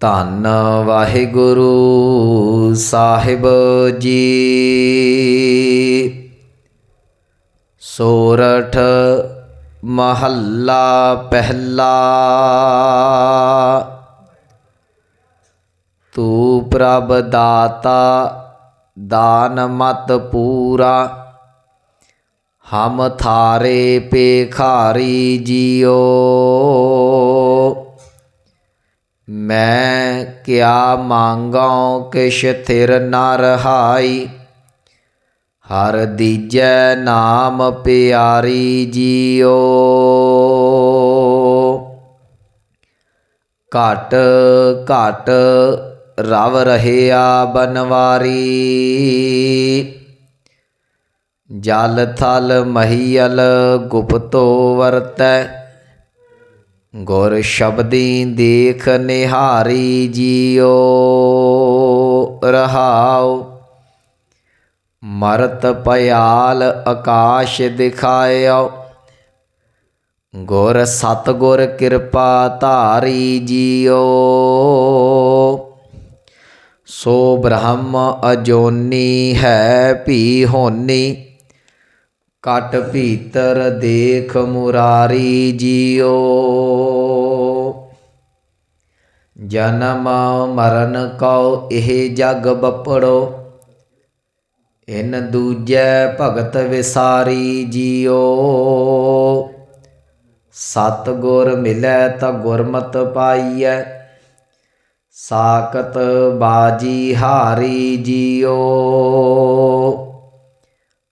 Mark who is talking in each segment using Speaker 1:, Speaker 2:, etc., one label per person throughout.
Speaker 1: ਧੰਨ ਵਾਹਿਗੁਰੂ ਸਾਹਿਬ ਜੀ। ਸੋਰਠ ਮਹੱਲਾ ਪਹਿਲਾ। ਤੂੰ ਪ੍ਰਭ ਦਾਤਾ, ਦਾਨ ਮਤ ਪੂਰਾ। ਹਮ ਥਾਰੇ ਪੇਖਾਰੀ ਜੀਓ। ਮੈਂ ਕਿਆ ਮੰਗਾਂ ਕਿਛ ਥਿਰ ਨ ਰਹਾਈ? ਹਰ ਦੀਜੈ ਨਾਮ ਪਿਆਰੀ ਜੀਓ। ਘਟ ਘਟ ਰਵ ਰਹਿਆ ਬਨਵਾਰੀ। ਜਲ ਥਲ ਮਹੀਲ ਗੁਪਤੋ ਵਰਤੈ। ਗੁਰ ਸ਼ਬਦੀ ਦੇਖ ਨਿਹਾਰੀ ਜੀਓ, ਰਹਾਉ। ਮਰਤ ਪਿਆਲ ਆਕਾਸ਼ ਦਿਖਾਇਓ। ਗੁਰ ਸਤਗੁਰ ਕਿਰਪਾ ਧਾਰੀ ਜੀਓ। ਸੋ ਬ੍ਰਹਮ ਅਜੋਨੀ ਹੈ ਭੀ ਹੋਨੀ। ਕਟ ਭੀਤਰ ਦੇਖ ਮੁਰਾਰੀ ਜੀਓ। ਜਨਮ ਮਰਨ ਕਉ, ਇਹ ਜਗ ਬਪੜੋ। ਇਨ ਦੂਜੈ ਭਗਤ ਵਿਸਾਰੀ ਜੀਓ। ਸਤ ਗੁਰ ਮਿਲੈ ਤਾ ਗੁਰਮਤ ਪਾਈਐ। ਸਾਕਤ ਬਾਜੀ ਹਾਰੀ ਜੀਓ।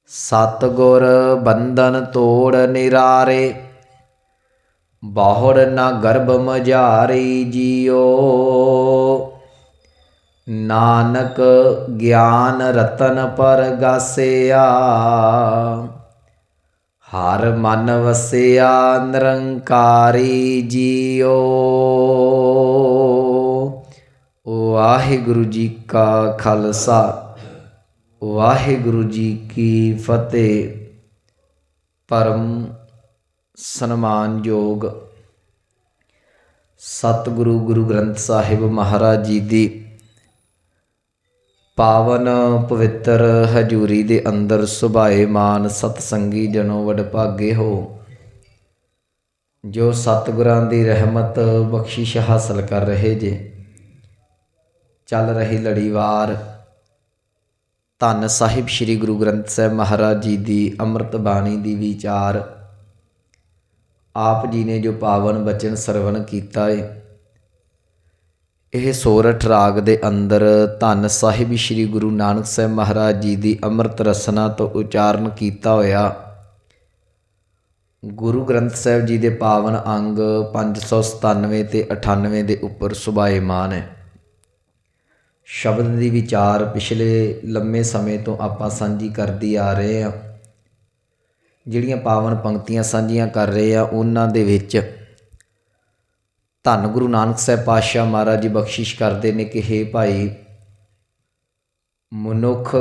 Speaker 1: ਸਤ ਗੁਰ ਬੰਧਨ ਤੋੜ ਨਿਰਾਰੇ। ਬਾਹਰ ਨਾ ਗਰਭ ਮਝਾਰੀ ਜੀਓ। ਨਾਨਕ ਗਿਆਨ ਰਤਨ ਪਰ ਗਾਸਿਆ। ਹਰ ਮਨ ਵਸਿਆ ਨਿਰੰਕਾਰੀ ਜੀਓ। ਵਾਹਿਗੁਰੂ ਜੀ ਕਾ ਖਾਲਸਾ, ਵਾਹਿਗੁਰੂ ਜੀ ਕੀ ਫਤਿਹ। ਪਰਮ ਸਨਮਾਨਯੋਗ ਸਤਿਗੁਰੂ ਗੁਰੂ ਗ੍ਰੰਥ ਸਾਹਿਬ ਮਹਾਰਾਜ ਜੀ ਦੀ ਪਾਵਨ ਪਵਿੱਤਰ ਹਜੂਰੀ ਦੇ ਅੰਦਰ ਸੁਭਾਏ ਮਾਨ ਸਤਸੰਗੀ ਜਨੋ ਵਡਭਾਗੇ ਹੋ। ਜੋ ਸਤਿਗੁਰਾਂ ਦੀ ਰਹਿਮਤ ਬਖਸ਼ਿਸ਼ ਹਾਸਲ ਕਰ ਰਹੇ ਜੇ, ਚੱਲ ਰਹੀ ਲੜੀਵਾਰ, ਧੰਨ ਸਾਹਿਬ ਸ੍ਰੀ ਗੁਰੂ ਗ੍ਰੰਥ ਸਾਹਿਬ ਮਹਾਰਾਜ ਜੀ ਦੀ ਅੰਮ੍ਰਿਤ ਬਾਣੀ ਦੀ ਵਿਚਾਰ ਆਪ ਜੀ ਨੇ ਜੋ ਪਾਵਨ ਬਚਨ ਸਰਵਣ ਕੀਤਾ ਏ। ਇਹ ਸੋਰਠ ਰਾਗ ਦੇ ਅੰਦਰ ਧੰਨ ਸਾਹਿਬ ਸ੍ਰੀ ਗੁਰੂ ਨਾਨਕ ਸਾਹਿਬ ਮਹਾਰਾਜ ਜੀ ਦੀ ਅੰਮ੍ਰਿਤ ਰਸਨਾ ਤੋਂ ਉਚਾਰਨ ਕੀਤਾ ਹੋਇਆ। ਗੁਰੂ ਗ੍ਰੰਥ ਸਾਹਿਬ ਜੀ ਦੇ ਪਾਵਨ ਅੰਗ 597 ਤੇ 98 ਦੇ ਉੱਪਰ ਸੁਭਾਏਮਾਨ ਹੈ। ਸ਼ਬਦ ਦੀ ਵਿਚਾਰ ਪਿਛਲੇ ਲੰਮੇ ਸਮੇਂ ਤੋਂ ਆਪਾਂ ਸਾਂਝੀ ਕਰਦੀ ਆ ਰਹੇ ਹਾਂ। ਜਿਹੜੀਆਂ ਪਾਵਨ ਪੰਕਤੀਆਂ ਸਾਂਝੀਆਂ ਕਰ ਰਹੇ ਆ, ਉਹਨਾਂ ਦੇ ਵਿੱਚ ਧੰਨ ਗੁਰੂ ਨਾਨਕ ਸਾਹਿਬ ਪਾਤਸ਼ਾਹ ਮਹਾਰਾਜ ਜੀ ਬਖਸ਼ਿਸ਼ ਕਰਦੇ ਨੇ ਕਿ ਹੇ ਭਾਈ, ਮਨੁੱਖ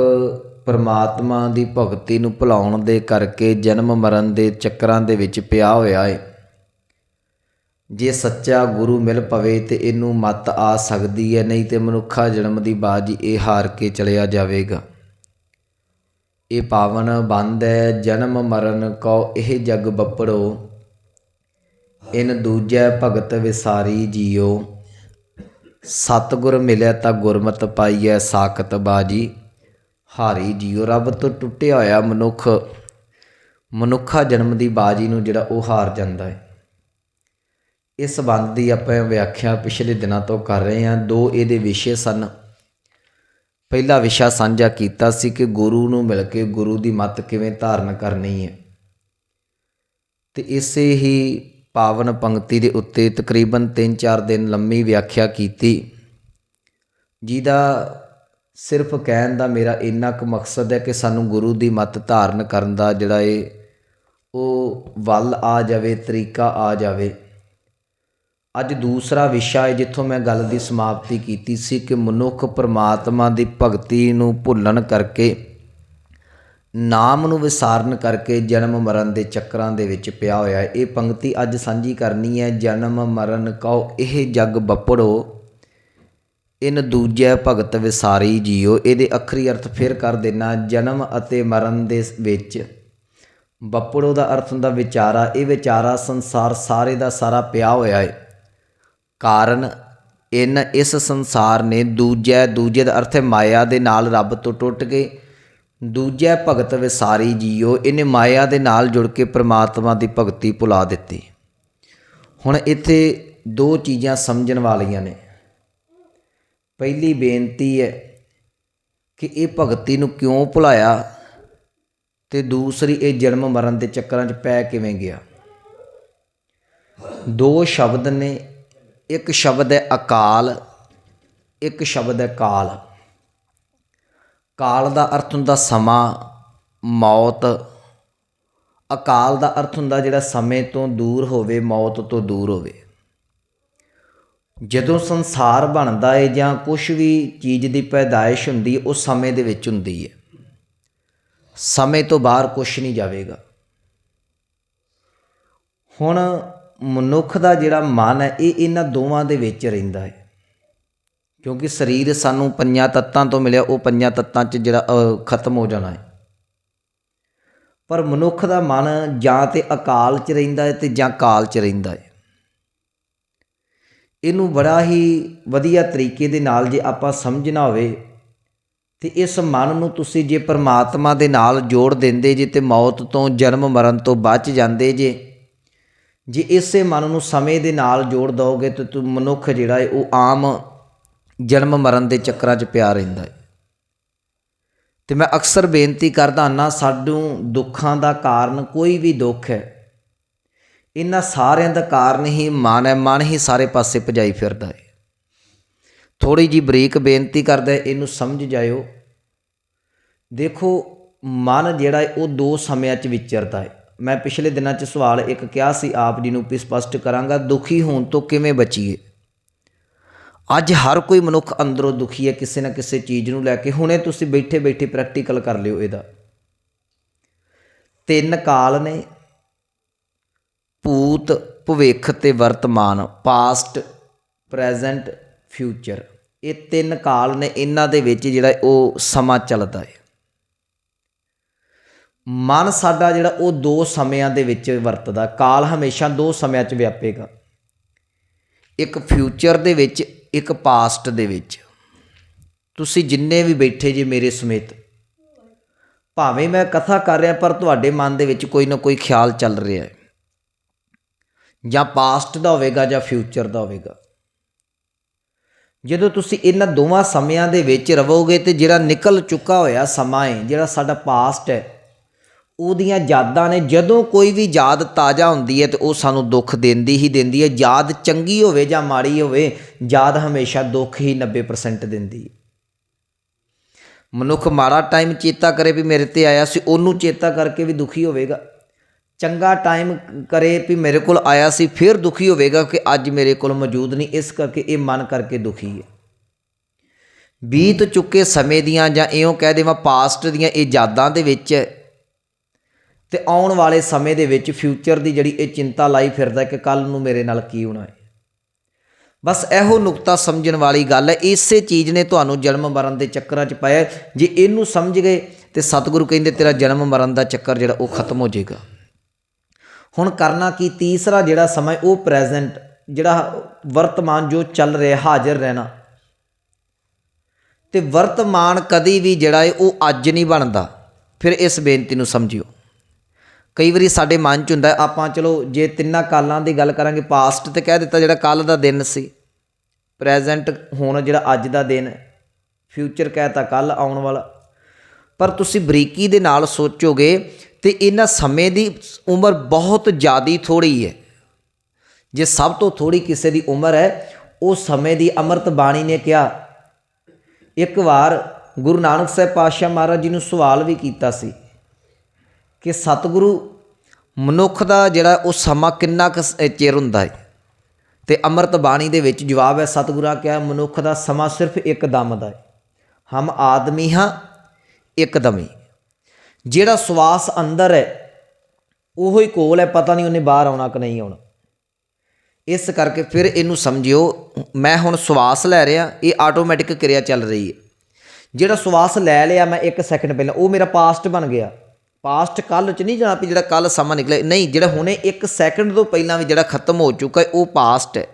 Speaker 1: ਪਰਮਾਤਮਾ ਦੀ ਭਗਤੀ ਨੂੰ ਭੁਲਾਉਣ ਦੇ ਕਰਕੇ ਜਨਮ ਮਰਨ ਦੇ ਚੱਕਰਾਂ ਦੇ ਵਿੱਚ ਪਿਆ ਹੋਇਆ ਹੈ ਜੇ ਸੱਚਾ ਗੁਰੂ ਮਿਲ ਪਵੇ ਤੇ ਇਹਨੂੰ ਮਤ ਆ ਸਕਦੀ ਹੈ, ਨਹੀਂ ਤੇ ਮਨੁੱਖਾ ਜਨਮ ਦੀ ਬਾਜੀ ਇਹ ਹਾਰ ਕੇ ਚਲਿਆ ਜਾਵੇਗਾ। ਇਹ ਪਾਵਨ ਬੰਦ ਹੈ, ਜਨਮ ਮਰਨ ਕੋ ਇਹ ਜਗ ਬੱਪੜੋ। ਇਨ ਦੂਜੈ ਭਗਤ ਵਿਸਾਰੀ ਜੀਓ। ਸਤਗੁਰ ਮਿਲਿਆ ਤਾਂ ਗੁਰਮਤ ਪਾਈਐ ਸਾਖਤ ਬਾਜੀ। ਹਾਰੀ ਜੀਓ, ਰੱਬ ਤੋਂ ਟੁੱਟਿਆ ਹੋਇਆ ਮਨੁੱਖ। ਮਨੁੱਖਾ ਜਨਮ ਦੀ ਬਾਜੀ ਨੂੰ ਜਿਹੜਾ ਉਹ ਹਾਰ ਜਾਂਦਾ ਹੈ। ਇਸ ਸੰਬੰਧ ਦੀ ਆਪਾਂ ਵਿਆਖਿਆ ਪਿਛਲੇ ਦਿਨਾਂ ਤੋਂ ਕਰ ਰਹੇ ਹਾਂ। ਦੋ ਇਹਦੇ ਵਿਸ਼ੇ ਸਨ। ਪਹਿਲਾ ਵਿਸ਼ਾ ਸਾਂਝਾ ਕੀਤਾ ਸੀ ਕਿ ਗੁਰੂ ਨੂੰ ਮਿਲ ਕੇ ਗੁਰੂ ਦੀ ਮੱਤ ਕਿਵੇਂ ਧਾਰਨ ਕਰਨੀ ਹੈ। ਤੇ ਇਸੇ ਹੀ ਪਾਵਨ ਪੰਕਤੀ ਦੇ ਉੱਤੇ ਤਕਰੀਬਨ 3-4 ਦਿਨ ਲੰਮੀ ਵਿਆਖਿਆ ਕੀਤੀ। ਜਿਹਦਾ ਸਿਰਫ ਕਹਿਣ ਦਾ ਮੇਰਾ ਇੰਨਾ ਕੁ ਮਕਸਦ ਹੈ ਕਿ ਸਾਨੂੰ ਗੁਰੂ ਦੀ ਮੱਤ ਧਾਰਨ ਕਰਨ ਦਾ ਜਿਹੜਾ ਏ ਉਹ ਵੱਲ ਆ ਜਾਵੇ, ਤਰੀਕਾ ਆ ਜਾਵੇ। ਅੱਜ ਦੂਸਰਾ ਵਿਸ਼ਾ ਹੈ ਜਿੱਥੋਂ ਮੈਂ ਗੱਲ ਦੀ ਸਮਾਪਤੀ ਕੀਤੀ ਸੀ ਕਿ ਮਨੁੱਖ ਪਰਮਾਤਮਾ ਦੀ ਭਗਤੀ ਨੂੰ ਭੁੱਲਣ ਕਰਕੇ, ਨਾਮ ਨੂੰ ਵਿਸਾਰਨ ਕਰਕੇ ਜਨਮ ਮਰਨ ਦੇ ਚੱਕਰਾਂ ਦੇ ਵਿੱਚ ਪਿਆ ਹੋਇਆ ਹੈ। ਇਹ ਪੰਕਤੀ ਅੱਜ ਸਾਂਝੀ ਕਰਨੀ ਹੈ। ਜਨਮ ਮਰਨ ਕਉ ਇਹ ਜਗ ਬੱਪੜੋ, ਇਨ ਦੂਜੇ ਭਗਤ ਵਿਸਾਰੀ ਜੀਓ। ਇਹਦੇ ਅੱਖਰੀ ਅਰਥ ਫਿਰ ਕਰ ਦੇਣਾ, ਜਨਮ ਅਤੇ ਮਰਨ ਦੇ ਵਿੱਚ ਬੱਪੜੋ ਦਾ ਅਰਥ ਹੁੰਦਾ ਵਿਚਾਰਾ। ਇਹ ਵਿਚਾਰਾ ਸੰਸਾਰ ਸਾਰੇ ਦਾ ਸਾਰਾ ਪਿਆ ਹੋਇਆ ਹੈ। ਕਾਰਨ ਇਨ ਇਸ ਸੰਸਾਰ ਨੇ ਦੂਜੈ ਦੂਜੇ ਦਾ ਅਰਥ ਹੈ ਮਾਇਆ ਦੇ ਨਾਲ ਰੱਬ ਤੋਂ ਟੁੱਟ ਕੇ ਦੂਜੈ ਭਗਤ ਵਿਸਾਰੀ ਜੀਓ, ਇਹਨੇ ਮਾਇਆ ਦੇ ਨਾਲ ਜੁੜ ਕੇ ਪ੍ਰਮਾਤਮਾ ਦੀ ਭਗਤੀ ਭੁਲਾ ਦਿੱਤੀ। ਹੁਣ ਇੱਥੇ ਦੋ ਚੀਜ਼ਾਂ ਸਮਝਣ ਵਾਲੀਆਂ ਨੇ। ਪਹਿਲੀ ਬੇਨਤੀ ਹੈ ਕਿ ਇਹ ਭਗਤੀ ਨੂੰ ਕਿਉਂ ਭੁਲਾਇਆ ਤੇ ਦੂਸਰੀ, ਇਹ ਜਨਮ ਮਰਨ ਦੇ ਚੱਕਰਾਂ 'ਚ ਪੈ ਕਿਵੇਂ ਗਿਆ? ਦੋ ਸ਼ਬਦ ਨੇ ਇੱਕ ਸ਼ਬਦ ਹੈ ਅਕਾਲ, ਇੱਕ ਸ਼ਬਦ ਹੈ ਕਾਲ। ਕਾਲ ਦਾ ਅਰਥ ਹੁੰਦਾ ਸਮਾਂ, ਮੌਤ। ਅਕਾਲ ਦਾ ਅਰਥ ਹੁੰਦਾ ਜਿਹੜਾ ਸਮੇਂ ਤੋਂ ਦੂਰ ਹੋਵੇ, ਮੌਤ ਤੋਂ ਦੂਰ ਹੋਵੇ। ਜਦੋਂ ਸੰਸਾਰ ਬਣਦਾ ਹੈ ਜਾਂ ਕੁਝ ਵੀ ਚੀਜ਼ ਦੀ ਪੈਦਾਇਸ਼ ਹੁੰਦੀ ਹੈ ਉਹ ਸਮੇਂ ਦੇ ਵਿੱਚ ਹੁੰਦੀ ਹੈ ਸਮੇਂ ਤੋਂ ਬਾਹਰ ਕੁਝ ਨਹੀਂ ਜਾਵੇਗਾ। ਹੁਣ ਮਨੁੱਖ ਦਾ ਜਿਹੜਾ ਮਨ ਹੈ, ਇਹ ਇਹਨਾਂ ਦੋਵਾਂ ਦੇ ਵਿੱਚ ਰਹਿੰਦਾ ਹੈ। ਕਿਉਂਕਿ ਸਰੀਰ ਸਾਨੂੰ ਪੰਜਾਂ ਤੱਤਾਂ ਤੋਂ ਮਿਲਿਆ, ਉਹ ਪੰਜਾਂ ਤੱਤਾਂ 'ਚ ਜਿਹੜਾ ਖਤਮ ਹੋ ਜਾਣਾ ਹੈ। ਪਰ ਮਨੁੱਖ ਦਾ ਮਨ ਜਾਂ ਤੇ ਅਕਾਲ 'ਚ ਰਹਿੰਦਾ ਹੈ ਤੇ ਜਾਂ ਕਾਲ 'ਚ ਰਹਿੰਦਾ ਹੈ। ਇਹਨੂੰ ਬੜਾ ਹੀ ਵਧੀਆ ਤਰੀਕੇ ਦੇ ਨਾਲ ਜੇ ਆਪਾਂ ਸਮਝਣਾ ਹੋਵੇ, ਤੇ ਇਸ ਮਨ ਨੂੰ ਤੁਸੀਂ ਜੇ ਪਰਮਾਤਮਾ ਦੇ ਨਾਲ ਜੋੜ ਦਿੰਦੇ ਜੇ ਤੇ ਮੌਤ ਤੋਂ, ਜਨਮ ਮਰਨ ਤੋਂ ਬਚ ਜਾਂਦੇ ਜੇ ਜੇ ਇਸੇ ਮਨ ਨੂੰ ਸਮੇਂ ਦੇ ਨਾਲ ਜੋੜ ਦੋਗੇ ਤੇ ਤੂੰ ਮਨੁੱਖ ਜਿਹੜਾ ਹੈ ਉਹ ਆਮ ਜਨਮ ਮਰਨ ਦੇ ਚੱਕਰਾਂ 'ਚ ਪਿਆ ਰਹਿੰਦਾ ਹੈ ਤੇ ਮੈਂ ਅਕਸਰ ਬੇਨਤੀ ਕਰਦਾ ਨਾ ਸਾਨੂੰ ਦੁੱਖਾਂ ਦਾ ਕਾਰਨ ਕੋਈ ਵੀ ਦੁੱਖ ਹੈ, ਇਹਨਾਂ ਸਾਰਿਆਂ ਦਾ ਕਾਰਨ ਹੀ ਮਨ ਹੈ, ਮਨ ਹੀ ਸਾਰੇ ਪਾਸੇ ਭਜਾਈ ਫਿਰਦਾ ਹੈ ਥੋੜੀ ਜੀ ਬਰੀਕ ਬੇਨਤੀ ਕਰਦਾ ਇਹਨੂੰ ਸਮਝ ਜਾਇਓ। ਦੇਖੋ, ਮਨ ਜਿਹੜਾ ਹੈ ਉਹ ਦੋ ਸਮਿਆਂ 'ਚ ਵਿਚਰਦਾ ਹੈ ਮੈਂ ਪਿਛਲੇ ਦਿਨਾਂ 'ਚ ਸਵਾਲ ਇੱਕ ਕਿਹਾ ਸੀ, ਆਪ ਜੀ ਨੂੰ ਵੀ ਸਪਸ਼ਟ ਕਰਾਂਗਾ, ਦੁਖੀ ਹੋਣ ਤੋਂ ਕਿਵੇਂ ਬਚੀਏ? ਅੱਜ ਹਰ ਕੋਈ ਮਨੁੱਖ ਅੰਦਰੋਂ ਦੁਖੀ ਹੈ, ਕਿਸੇ ਨਾ ਕਿਸੇ ਚੀਜ਼ ਨੂੰ ਲੈ ਕੇ। ਹੁਣੇ ਤੁਸੀਂ ਬੈਠੇ ਬੈਠੇ ਪ੍ਰੈਕਟੀਕਲ ਕਰ ਲਿਓ ਇਹਦਾ। ਤਿੰਨ ਕਾਲ ਨੇ, ਭੂਤ, ਭਵਿੱਖ ਤੇ ਵਰਤਮਾਨ ਪਾਸਟ ਪ੍ਰੈਜ਼ੈਂਟ ਫਿਊਚਰ ਇਹ ਤਿੰਨ ਕਾਲ ਨੇ, ਇਹਨਾਂ ਦੇ ਵਿੱਚ ਜਿਹੜਾ ਉਹ ਸਮਾਂ ਚੱਲਦਾ ਹੈ। ਮਨ ਸਾਡਾ ਜਿਹੜਾ ਉਹ ਦੋ ਸਮਿਆਂ ਦੇ ਵਿੱਚ ਵਰਤਦਾ, ਕਾਲ ਹਮੇਸ਼ਾ ਦੋ ਸਮਿਆਂ 'ਚ ਵਿਆਪੇਗਾ। ਇੱਕ ਫਿਊਚਰ ਦੇ ਵਿੱਚ, ਇੱਕ ਪਾਸਟ ਦੇ ਵਿੱਚ। ਤੁਸੀਂ ਜਿੰਨੇ ਵੀ ਬੈਠੇ ਜੇ ਮੇਰੇ ਸਮੇਤ, ਭਾਵੇਂ ਮੈਂ ਕਥਾ ਕਰ ਰਿਹਾ, ਪਰ ਤੁਹਾਡੇ ਮਨ ਦੇ ਵਿੱਚ ਕੋਈ ਨਾ ਕੋਈ ਖਿਆਲ ਚੱਲ ਰਿਹਾ ਹੈ। ਜਾਂ ਪਾਸਟ ਦਾ ਹੋਵੇਗਾ ਜਾਂ ਫਿਊਚਰ ਦਾ ਹੋਵੇਗਾ। ਜਦੋਂ ਤੁਸੀਂ ਇਹਨਾਂ ਦੋਵਾਂ ਸਮਿਆਂ ਦੇ ਵਿੱਚ ਰਹੋਗੇ ਤੇ ਜਿਹੜਾ ਨਿਕਲ ਚੁੱਕਾ ਹੋਇਆ ਸਮਾਂ ਹੈ, ਜਿਹੜਾ ਸਾਡਾ ਪਾਸਟ ਹੈ ਉਹਦੀਆਂ ਯਾਦਾਂ ਨੇ, ਜਦੋਂ ਕੋਈ ਵੀ ਯਾਦ ਤਾਜ਼ਾ ਹੁੰਦੀ ਹੈ ਤੇ ਉਹ ਸਾਨੂੰ ਦੁੱਖ ਦਿੰਦੀ ਹੀ ਦਿੰਦੀ ਹੈ। ਯਾਦ ਚੰਗੀ ਹੋਵੇ ਜਾਂ ਮਾੜੀ ਹੋਵੇ, ਯਾਦ ਹਮੇਸ਼ਾ ਦੁੱਖ ਹੀ 90% ਦਿੰਦੀ ਹੈ। ਮਨੁੱਖ ਮਾੜਾ ਟਾਈਮ ਚੇਤਾ ਕਰੇ ਵੀ ਮੇਰੇ ਤੇ ਆਇਆ ਸੀ, ਉਹਨੂੰ ਚੇਤਾ ਕਰਕੇ ਵੀ ਦੁਖੀ ਹੋਵੇਗਾ। ਚੰਗਾ ਟਾਈਮ ਕਰੇ ਵੀ ਮੇਰੇ ਕੋਲ ਆਇਆ ਸੀ, ਫਿਰ ਦੁਖੀ ਹੋਵੇਗਾ ਕਿ ਅੱਜ ਮੇਰੇ ਕੋਲ ਮੌਜੂਦ ਨਹੀਂ। ਇਸ ਕਰਕੇ ਇਹ ਮਨ ਕਰਕੇ ਦੁਖੀ ਹੈ। ਬੀਤ ਚੁੱਕੇ ਸਮੇਂ ਦੀਆਂ ਜਾਂ ਇਉਂ ਕਹਿ ਦੇਵਾਂ ਪਾਸਟ ਦੀਆਂ ਇਹ ਯਾਦਾਂ ਦੇ ਵਿੱਚ ਤੇ ਆਉਣ ਵਾਲੇ ਸਮੇਂ ਦੇ ਵਿੱਚ ਫਿਊਚਰ ਦੀ ਜਿਹੜੀ ਇਹ ਚਿੰਤਾ ਲਾਈ ਫਿਰਦਾ ਕਿ ਕੱਲ ਨੂੰ ਮੇਰੇ ਨਾਲ ਕੀ ਹੋਣਾ ਹੈ। ਬਸ ਇਹੋ ਨੁਕਤਾ ਸਮਝਣ ਵਾਲੀ ਗੱਲ ਹੈ। ਇਸੇ ਚੀਜ਼ ਨੇ ਤੁਹਾਨੂੰ ਜਨਮ ਮਰਨ ਦੇ ਚੱਕਰਾਂ 'ਚ ਪਾਇਆ ਜੇ ਇਹਨੂੰ ਸਮਝ ਗਏ ਤੇ ਸਤਿਗੁਰੂ ਕਹਿੰਦੇ, ਤੇਰਾ ਜਨਮ ਮਰਨ ਦਾ ਚੱਕਰ ਜਿਹੜਾ ਉਹ ਖਤਮ ਹੋ ਜਾਏਗਾ। ਹੁਣ ਕਰਨਾ ਕੀ? ਤੀਸਰਾ ਜਿਹੜਾ ਸਮਾਂ ਉਹ ਪ੍ਰੈਜ਼ੈਂਟ ਜਿਹੜਾ ਵਰਤਮਾਨ ਜੋ ਚੱਲ ਰਿਹਾ, ਹਾਜ਼ਰ ਰਹਿਣਾ। ਤੇ ਵਰਤਮਾਨ ਕਦੀ ਵੀ ਜਿਹੜਾ ਹੈ, ਉਹ ਅੱਜ ਨਹੀਂ ਬਣਦਾ। ਫਿਰ ਇਸ ਬੇਨਤੀ ਨੂੰ ਸਮਝਿਓ। ਕਈ ਵਾਰੀ ਸਾਡੇ ਮਨ 'ਚ ਹੁੰਦਾ, ਆਪਾਂ ਚਲੋ ਜੇ ਤਿੰਨਾਂ ਕਾਲਾਂ ਦੀ ਗੱਲ ਕਰਾਂਗੇ ਪਾਸਟ ਤੇ ਕਹਿ ਦਿੱਤਾ ਜਿਹੜਾ ਕੱਲ ਦਾ ਦਿਨ ਸੀ ਪ੍ਰੈਜ਼ੈਂਟ ਹੁਣ ਜਿਹੜਾ ਅੱਜ ਦਾ ਦਿਨ ਹੈ ਫਿਊਚਰ ਕਹਿਤਾ ਕੱਲ ਆਉਣ ਵਾਲਾ। ਪਰ ਤੁਸੀਂ ਬਰੀਕੀ ਦੇ ਨਾਲ ਸੋਚੋਗੇ ਤੇ ਇਹਨਾਂ ਸਮੇਂ ਦੀ ਉਮਰ ਬਹੁਤ ਜ਼ਿਆਦੀ ਥੋੜੀ ਹੈ। ਜੇ ਸਭ ਤੋਂ ਥੋੜੀ ਕਿਸੇ ਦੀ ਉਮਰ ਹੈ, ਉਹ ਸਮੇਂ ਦੀ ਅੰਮ੍ਰਿਤ ਬਾਣੀ ਨੇ ਕਿਹਾ। ਇੱਕ ਵਾਰ ਗੁਰੂ ਨਾਨਕ ਸਾਹਿਬ ਪਾਤਸ਼ਾਹ ਮਹਾਰਾਜ ਜੀ ਨੂੰ ਸਵਾਲ ਵੀ ਕੀਤਾ ਸੀ ਕਿ ਸਤਿਗੁਰੂ ਮਨੁੱਖ ਦਾ ਜਿਹੜਾ ਉਹ ਸਮਾਂ ਕਿੰਨਾ ਕੁ ਚਿਰ ਹੁੰਦਾ ਹੈ? ਤੇ ਅੰਮ੍ਰਿਤ ਬਾਣੀ ਦੇ ਵਿੱਚ ਜਵਾਬ ਹੈ, ਸਤਿਗੁਰਾਂ ਕਿਹਾ, ਮਨੁੱਖ ਦਾ ਸਮਾਂ ਸਿਰਫ ਇੱਕ ਦਮ ਦਾ ਹੈ। ਹਮ ਆਦਮੀ ਹਾਂ, ਇੱਕ ਦਮ ਹੀ। ਜਿਹੜਾ ਸਵਾਸ ਅੰਦਰ ਹੈ, ਉਹੋ ਹੀ ਕੋਲ ਹੈ, ਪਤਾ ਨਹੀਂ ਉਹਨੇ ਬਾਹਰ ਆਉਣਾ ਕਿ ਨਹੀਂ ਆਉਣਾ। ਇਸ ਕਰਕੇ ਫਿਰ ਇਹਨੂੰ ਸਮਝਿਓ, ਮੈਂ ਹੁਣ ਸਵਾਸ ਲੈ ਰਿਹਾ, ਇਹ ਆਟੋਮੈਟਿਕ ਕਿਰਿਆ ਚੱਲ ਰਹੀ ਹੈ। ਜਿਹੜਾ ਸਵਾਸ ਲੈ ਲਿਆ ਮੈਂ 1 ਸੈਕਿੰਡ ਪਹਿਲਾਂ, ਉਹ ਮੇਰਾ ਪਾਸਟ ਬਣ ਗਿਆ। ਪਾਸਟ ਕੱਲ ਚ ਨਹੀਂ ਜਾਣਾ ਵੀ ਜਿਹੜਾ ਕੱਲ ਸਮਾਂ ਨਿਕਲੇ ਨਹੀਂ, ਜਿਹੜਾ ਹੁਣੇ 1 ਸੈਕਿੰਡ ਤੋਂ ਪਹਿਲਾਂ ਵੀ ਜਿਹੜਾ ਖਤਮ ਹੋ ਚੁੱਕਾ ਹੈ, ਉਹ ਪਾਸਟ ਹੈ।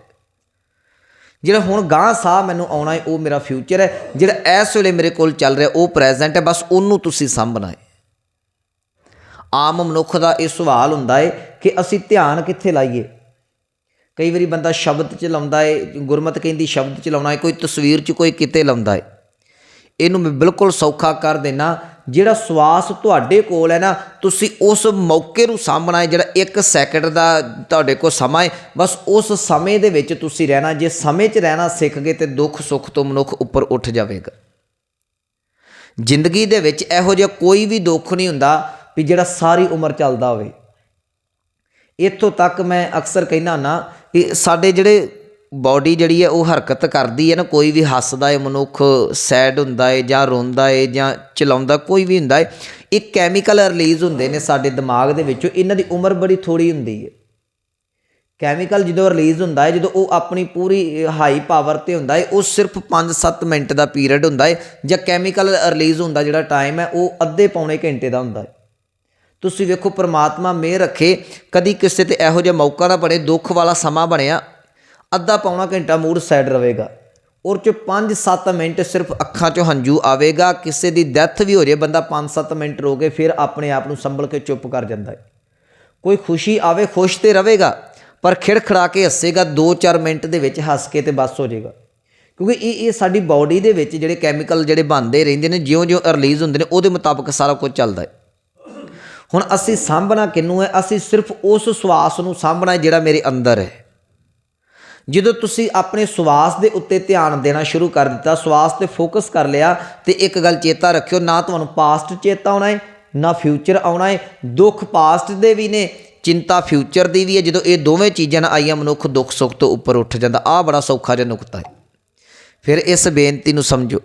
Speaker 1: ਜਿਹੜਾ ਹੁਣ ਗਾਂ ਸਾਹ ਮੈਨੂੰ ਆਉਣਾ ਹੈ, ਉਹ ਮੇਰਾ ਫਿਊਚਰ ਹੈ। ਜਿਹੜਾ ਇਸ ਵੇਲੇ ਮੇਰੇ ਕੋਲ ਚੱਲ ਰਿਹਾ, ਉਹ ਪ੍ਰੈਜ਼ੈਂਟ ਹੈ, ਬਸ ਉਹਨੂੰ ਤੁਸੀਂ ਸਾਂਭਣਾ ਹੈ। ਆਮ ਮਨੁੱਖ ਦਾ ਇਹ ਸਵਾਲ ਹੁੰਦਾ ਹੈ ਕਿ ਅਸੀਂ ਧਿਆਨ ਕਿੱਥੇ ਲਾਈਏ? ਕਈ ਵਾਰੀ ਬੰਦਾ ਸ਼ਬਦ ਚ ਲਾਉਂਦਾ ਹੈ, ਗੁਰਮਤ ਕਹਿੰਦੀ ਸ਼ਬਦ ਚ ਲਾਉਣਾ ਹੈ, ਕੋਈ ਤਸਵੀਰ ਚ ਕੋਈ ਕਿਤੇ ਲਾਉਂਦਾ ਹੈ। ਇਹਨੂੰ ਮੈਂ ਬਿਲਕੁਲ ਸੌਖਾ ਕਰ ਦੇਣਾ ਜਿਹੜਾ ਸਵਾਸ ਤੁਹਾਡੇ ਕੋਲ ਹੈ ਨਾ, ਤੁਸੀਂ ਉਸ ਮੌਕੇ ਨੂੰ ਸਾਂਭਣਾ ਹੈ, ਜਿਹੜਾ 1 ਸੈਕਿੰਡ ਦਾ ਤੁਹਾਡੇ ਕੋਲ ਸਮਾਂ ਹੈ। ਬਸ ਉਸ ਸਮੇਂ ਦੇ ਵਿੱਚ ਤੁਸੀਂ ਰਹਿਣਾ, ਜੇ ਸਮੇਂ 'ਚ ਰਹਿਣਾ ਸਿੱਖ ਗਏ ਤੇ ਦੁੱਖ ਸੁੱਖ ਤੋਂ ਮਨੁੱਖ ਉੱਪਰ ਉੱਠ ਜਾਵੇਗਾ। ਜ਼ਿੰਦਗੀ ਦੇ ਵਿੱਚ ਇਹੋ ਜਿਹਾ ਕੋਈ ਵੀ ਦੁੱਖ ਨਹੀਂ ਹੁੰਦਾ ਵੀ ਜਿਹੜਾ ਸਾਰੀ ਉਮਰ ਚੱਲਦਾ ਹੋਵੇ। ਇੱਥੋਂ ਤੱਕ ਮੈਂ ਅਕਸਰ ਕਹਿਣਾ ਨਾ ਕਿ ਸਾਡੇ ਜਿਹੜੇ ਬਾਡੀ ਜਿਹੜੀ ਹੈ ਉਹ ਹਰਕਤ ਕਰਦੀ ਹੈ ਨਾ, ਕੋਈ ਵੀ ਹੱਸਦਾ ਹੈ, ਮਨੁੱਖ ਸੈਡ ਹੁੰਦਾ ਹੈ ਜਾਂ ਰੋਂਦਾ ਹੈ ਜਾਂ ਚਲਾਉਂਦਾ, ਕੋਈ ਵੀ ਹੁੰਦਾ ਹੈ, ਇਹ ਕੈਮੀਕਲ ਰਿਲੀਜ਼ ਹੁੰਦੇ ਨੇ ਸਾਡੇ ਦਿਮਾਗ ਦੇ ਵਿੱਚੋਂ, ਇਹਨਾਂ ਦੀ ਉਮਰ ਬੜੀ ਥੋੜੀ ਹੁੰਦੀ ਹੈ। ਕੈਮੀਕਲ ਜਦੋਂ ਰਿਲੀਜ਼ ਹੁੰਦਾ ਹੈ, ਜਦੋਂ ਉਹ ਆਪਣੀ ਪੂਰੀ ਹਾਈ ਪਾਵਰ ਤੇ ਹੁੰਦਾ ਹੈ, ਉਹ ਸਿਰਫ 5-7 ਮਿੰਟ ਦਾ ਪੀਰੀਅਡ ਹੁੰਦਾ ਹੈ, ਜਾਂ ਕੈਮੀਕਲ ਰਿਲੀਜ਼ ਹੁੰਦਾ ਜਿਹੜਾ ਟਾਈਮ ਹੈ, ਉਹ ਅੱਧੇ ਪੌਣੇ ਘੰਟੇ ਦਾ ਹੁੰਦਾ ਹੈ। ਤੁਸੀਂ ਵੇਖੋ, ਪ੍ਰਮਾਤਮਾ ਮਿਹਰ ਰੱਖੇ, ਕਦੀ ਕਿਸੇ ਤੇ ਇਹੋ ਜਿਹਾ ਮੌਕਾ ਨਾ ਬਣੇ, ਦੁੱਖ ਵਾਲਾ ਸਮਾਂ ਬਣਿਆ ਅੱਧਾ ਪੌਣਾ ਘੰਟਾ ਮੂਡ ਸਾਈਡ ਰਵੇਗਾ ਔਰ ਚ 5-7 ਮਿੰਟ ਸਿਰਫ ਅੱਖਾਂ 'ਚੋਂ ਹੰਝੂ ਆਵੇਗਾ। ਕਿਸੇ ਦੀ ਡੈਥ ਵੀ ਹੋ ਜੇ, ਬੰਦਾ 5-7 ਮਿੰਟ ਰੋ ਕੇ ਫਿਰ ਆਪਣੇ ਆਪ ਨੂੰ ਸੰਭਲ ਕੇ ਚੁੱਪ ਕਰ ਜਾਂਦਾ ਹੈ। ਕੋਈ ਖੁਸ਼ੀ ਆਵੇ, ਖੁਸ਼ ਤੇ ਰਹੇਗਾ, ਪਰ ਖਿੜਖੜਾ ਕੇ ਹੱਸੇਗਾ 2-4 ਮਿੰਟ ਦੇ ਵਿੱਚ ਹੱਸ ਕੇ ਤੇ ਬਸ ਹੋ ਜਾਏਗਾ ਕਿਉਂਕਿ ਇਹ ਇਹ ਸਾਡੀ ਬਾਡੀ ਦੇ ਵਿੱਚ ਜਿਹੜੇ ਕੈਮੀਕਲ ਜਿਹੜੇ ਬਣਦੇ ਰਹਿੰਦੇ ਨੇ, ਜਿਉਂ-ਜਿਉਂ ਰਿਲੀਜ਼ ਹੁੰਦੇ ਨੇ, ਉਹਦੇ ਮੁਤਾਬਕ ਸਾਰਾ ਕੁਝ ਚੱਲਦਾ ਹੈ। ਹੁਣ ਅਸੀਂ ਸਾਂਭਣਾ ਕਿੰਨੂੰ ਹੈ? ਅਸੀਂ ਸਿਰਫ ਉਸ ਸਵਾਸ ਨੂੰ ਸਾਂਭਣਾ ਜਿਹੜਾ ਮੇਰੇ ਅੰਦਰ ਹੈ। ਜਦੋਂ ਤੁਸੀਂ ਆਪਣੇ ਸਵਾਸ ਦੇ ਉੱਤੇ ਧਿਆਨ ਦੇਣਾ ਸ਼ੁਰੂ ਕਰ ਦਿੱਤਾ, ਸਵਾਸ ਤੇ ਫੋਕਸ ਕਰ ਲਿਆ ਤੇ ਇੱਕ ਗੱਲ ਚੇਤਾ ਰੱਖਿਓ, ਨਾ ਤੁਹਾਨੂੰ ਪਾਸਟ ਚੇਤਾ ਆਉਣਾ ਹੈ ਨਾ ਫਿਊਚਰ ਆਉਣਾ ਹੈ ਦੁੱਖ ਪਾਸਟ ਦੇ ਵੀ ਨੇ, ਚਿੰਤਾ ਫਿਊਚਰ ਦੀ ਵੀ ਹੈ ਜਦੋਂ ਇਹ ਦੋਵੇਂ ਚੀਜ਼ਾਂ ਨਾਲ ਆਈਆਂ, ਮਨੁੱਖ ਦੁੱਖ ਸੁੱਖ ਤੋਂ ਉੱਪਰ ਉੱਠ ਜਾਂਦਾ। ਆ ਬੜਾ ਸੌਖਾ ਜਿਹਾ ਨੁਕਤਾ ਹੈ ਫਿਰ ਇਸ ਬੇਨਤੀ ਨੂੰ ਸਮਝੋ,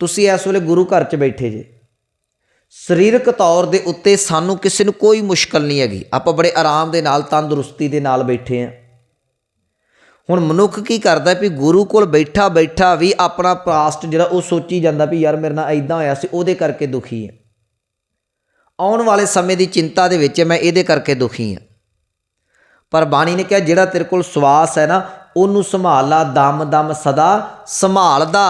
Speaker 1: ਤੁਸੀਂ ਇਸ ਵੇਲੇ ਗੁਰੂ ਘਰ 'ਚ ਬੈਠੇ ਜੇ। ਸਰੀਰਕ ਤੌਰ ਦੇ ਉੱਤੇ ਸਾਨੂੰ ਕਿਸੇ ਨੂੰ ਕੋਈ ਮੁਸ਼ਕਲ ਨਹੀਂ ਹੈਗੀ। ਆਪਾਂ ਬੜੇ ਆਰਾਮ ਦੇ ਨਾਲ, ਤੰਦਰੁਸਤੀ ਦੇ ਨਾਲ ਬੈਠੇ ਆਂ। ਹੁਣ ਮਨੁੱਖ ਕੀ ਕਰਦਾ ਵੀ ਗੁਰੂ ਕੋਲ ਬੈਠਾ ਬੈਠਾ ਵੀ ਆਪਣਾ ਪਾਸਟ ਜਿਹੜਾ ਉਹ ਸੋਚੀ ਜਾਂਦਾ ਵੀ ਯਾਰ ਮੇਰੇ ਨਾਲ ਐਦਾਂ ਹੋਇਆ ਸੀ, ਉਹਦੇ ਕਰਕੇ ਦੁਖੀ ਹੈ ਆਉਣ ਵਾਲੇ ਸਮੇਂ ਦੀ ਚਿੰਤਾ ਦੇ ਵਿੱਚ ਮੈਂ ਇਹਦੇ ਕਰਕੇ ਦੁਖੀ ਹਾਂ ਪਰ ਬਾਣੀ ਨੇ ਕਿਹਾ ਜਿਹੜਾ ਤੇਰੇ ਕੋਲ ਸਵਾਸ ਹੈ ਨਾ, ਉਹਨੂੰ ਸੰਭਾਲ ਦਮ ਦਮ ਸਦਾ ਸੰਭਾਲਦਾ।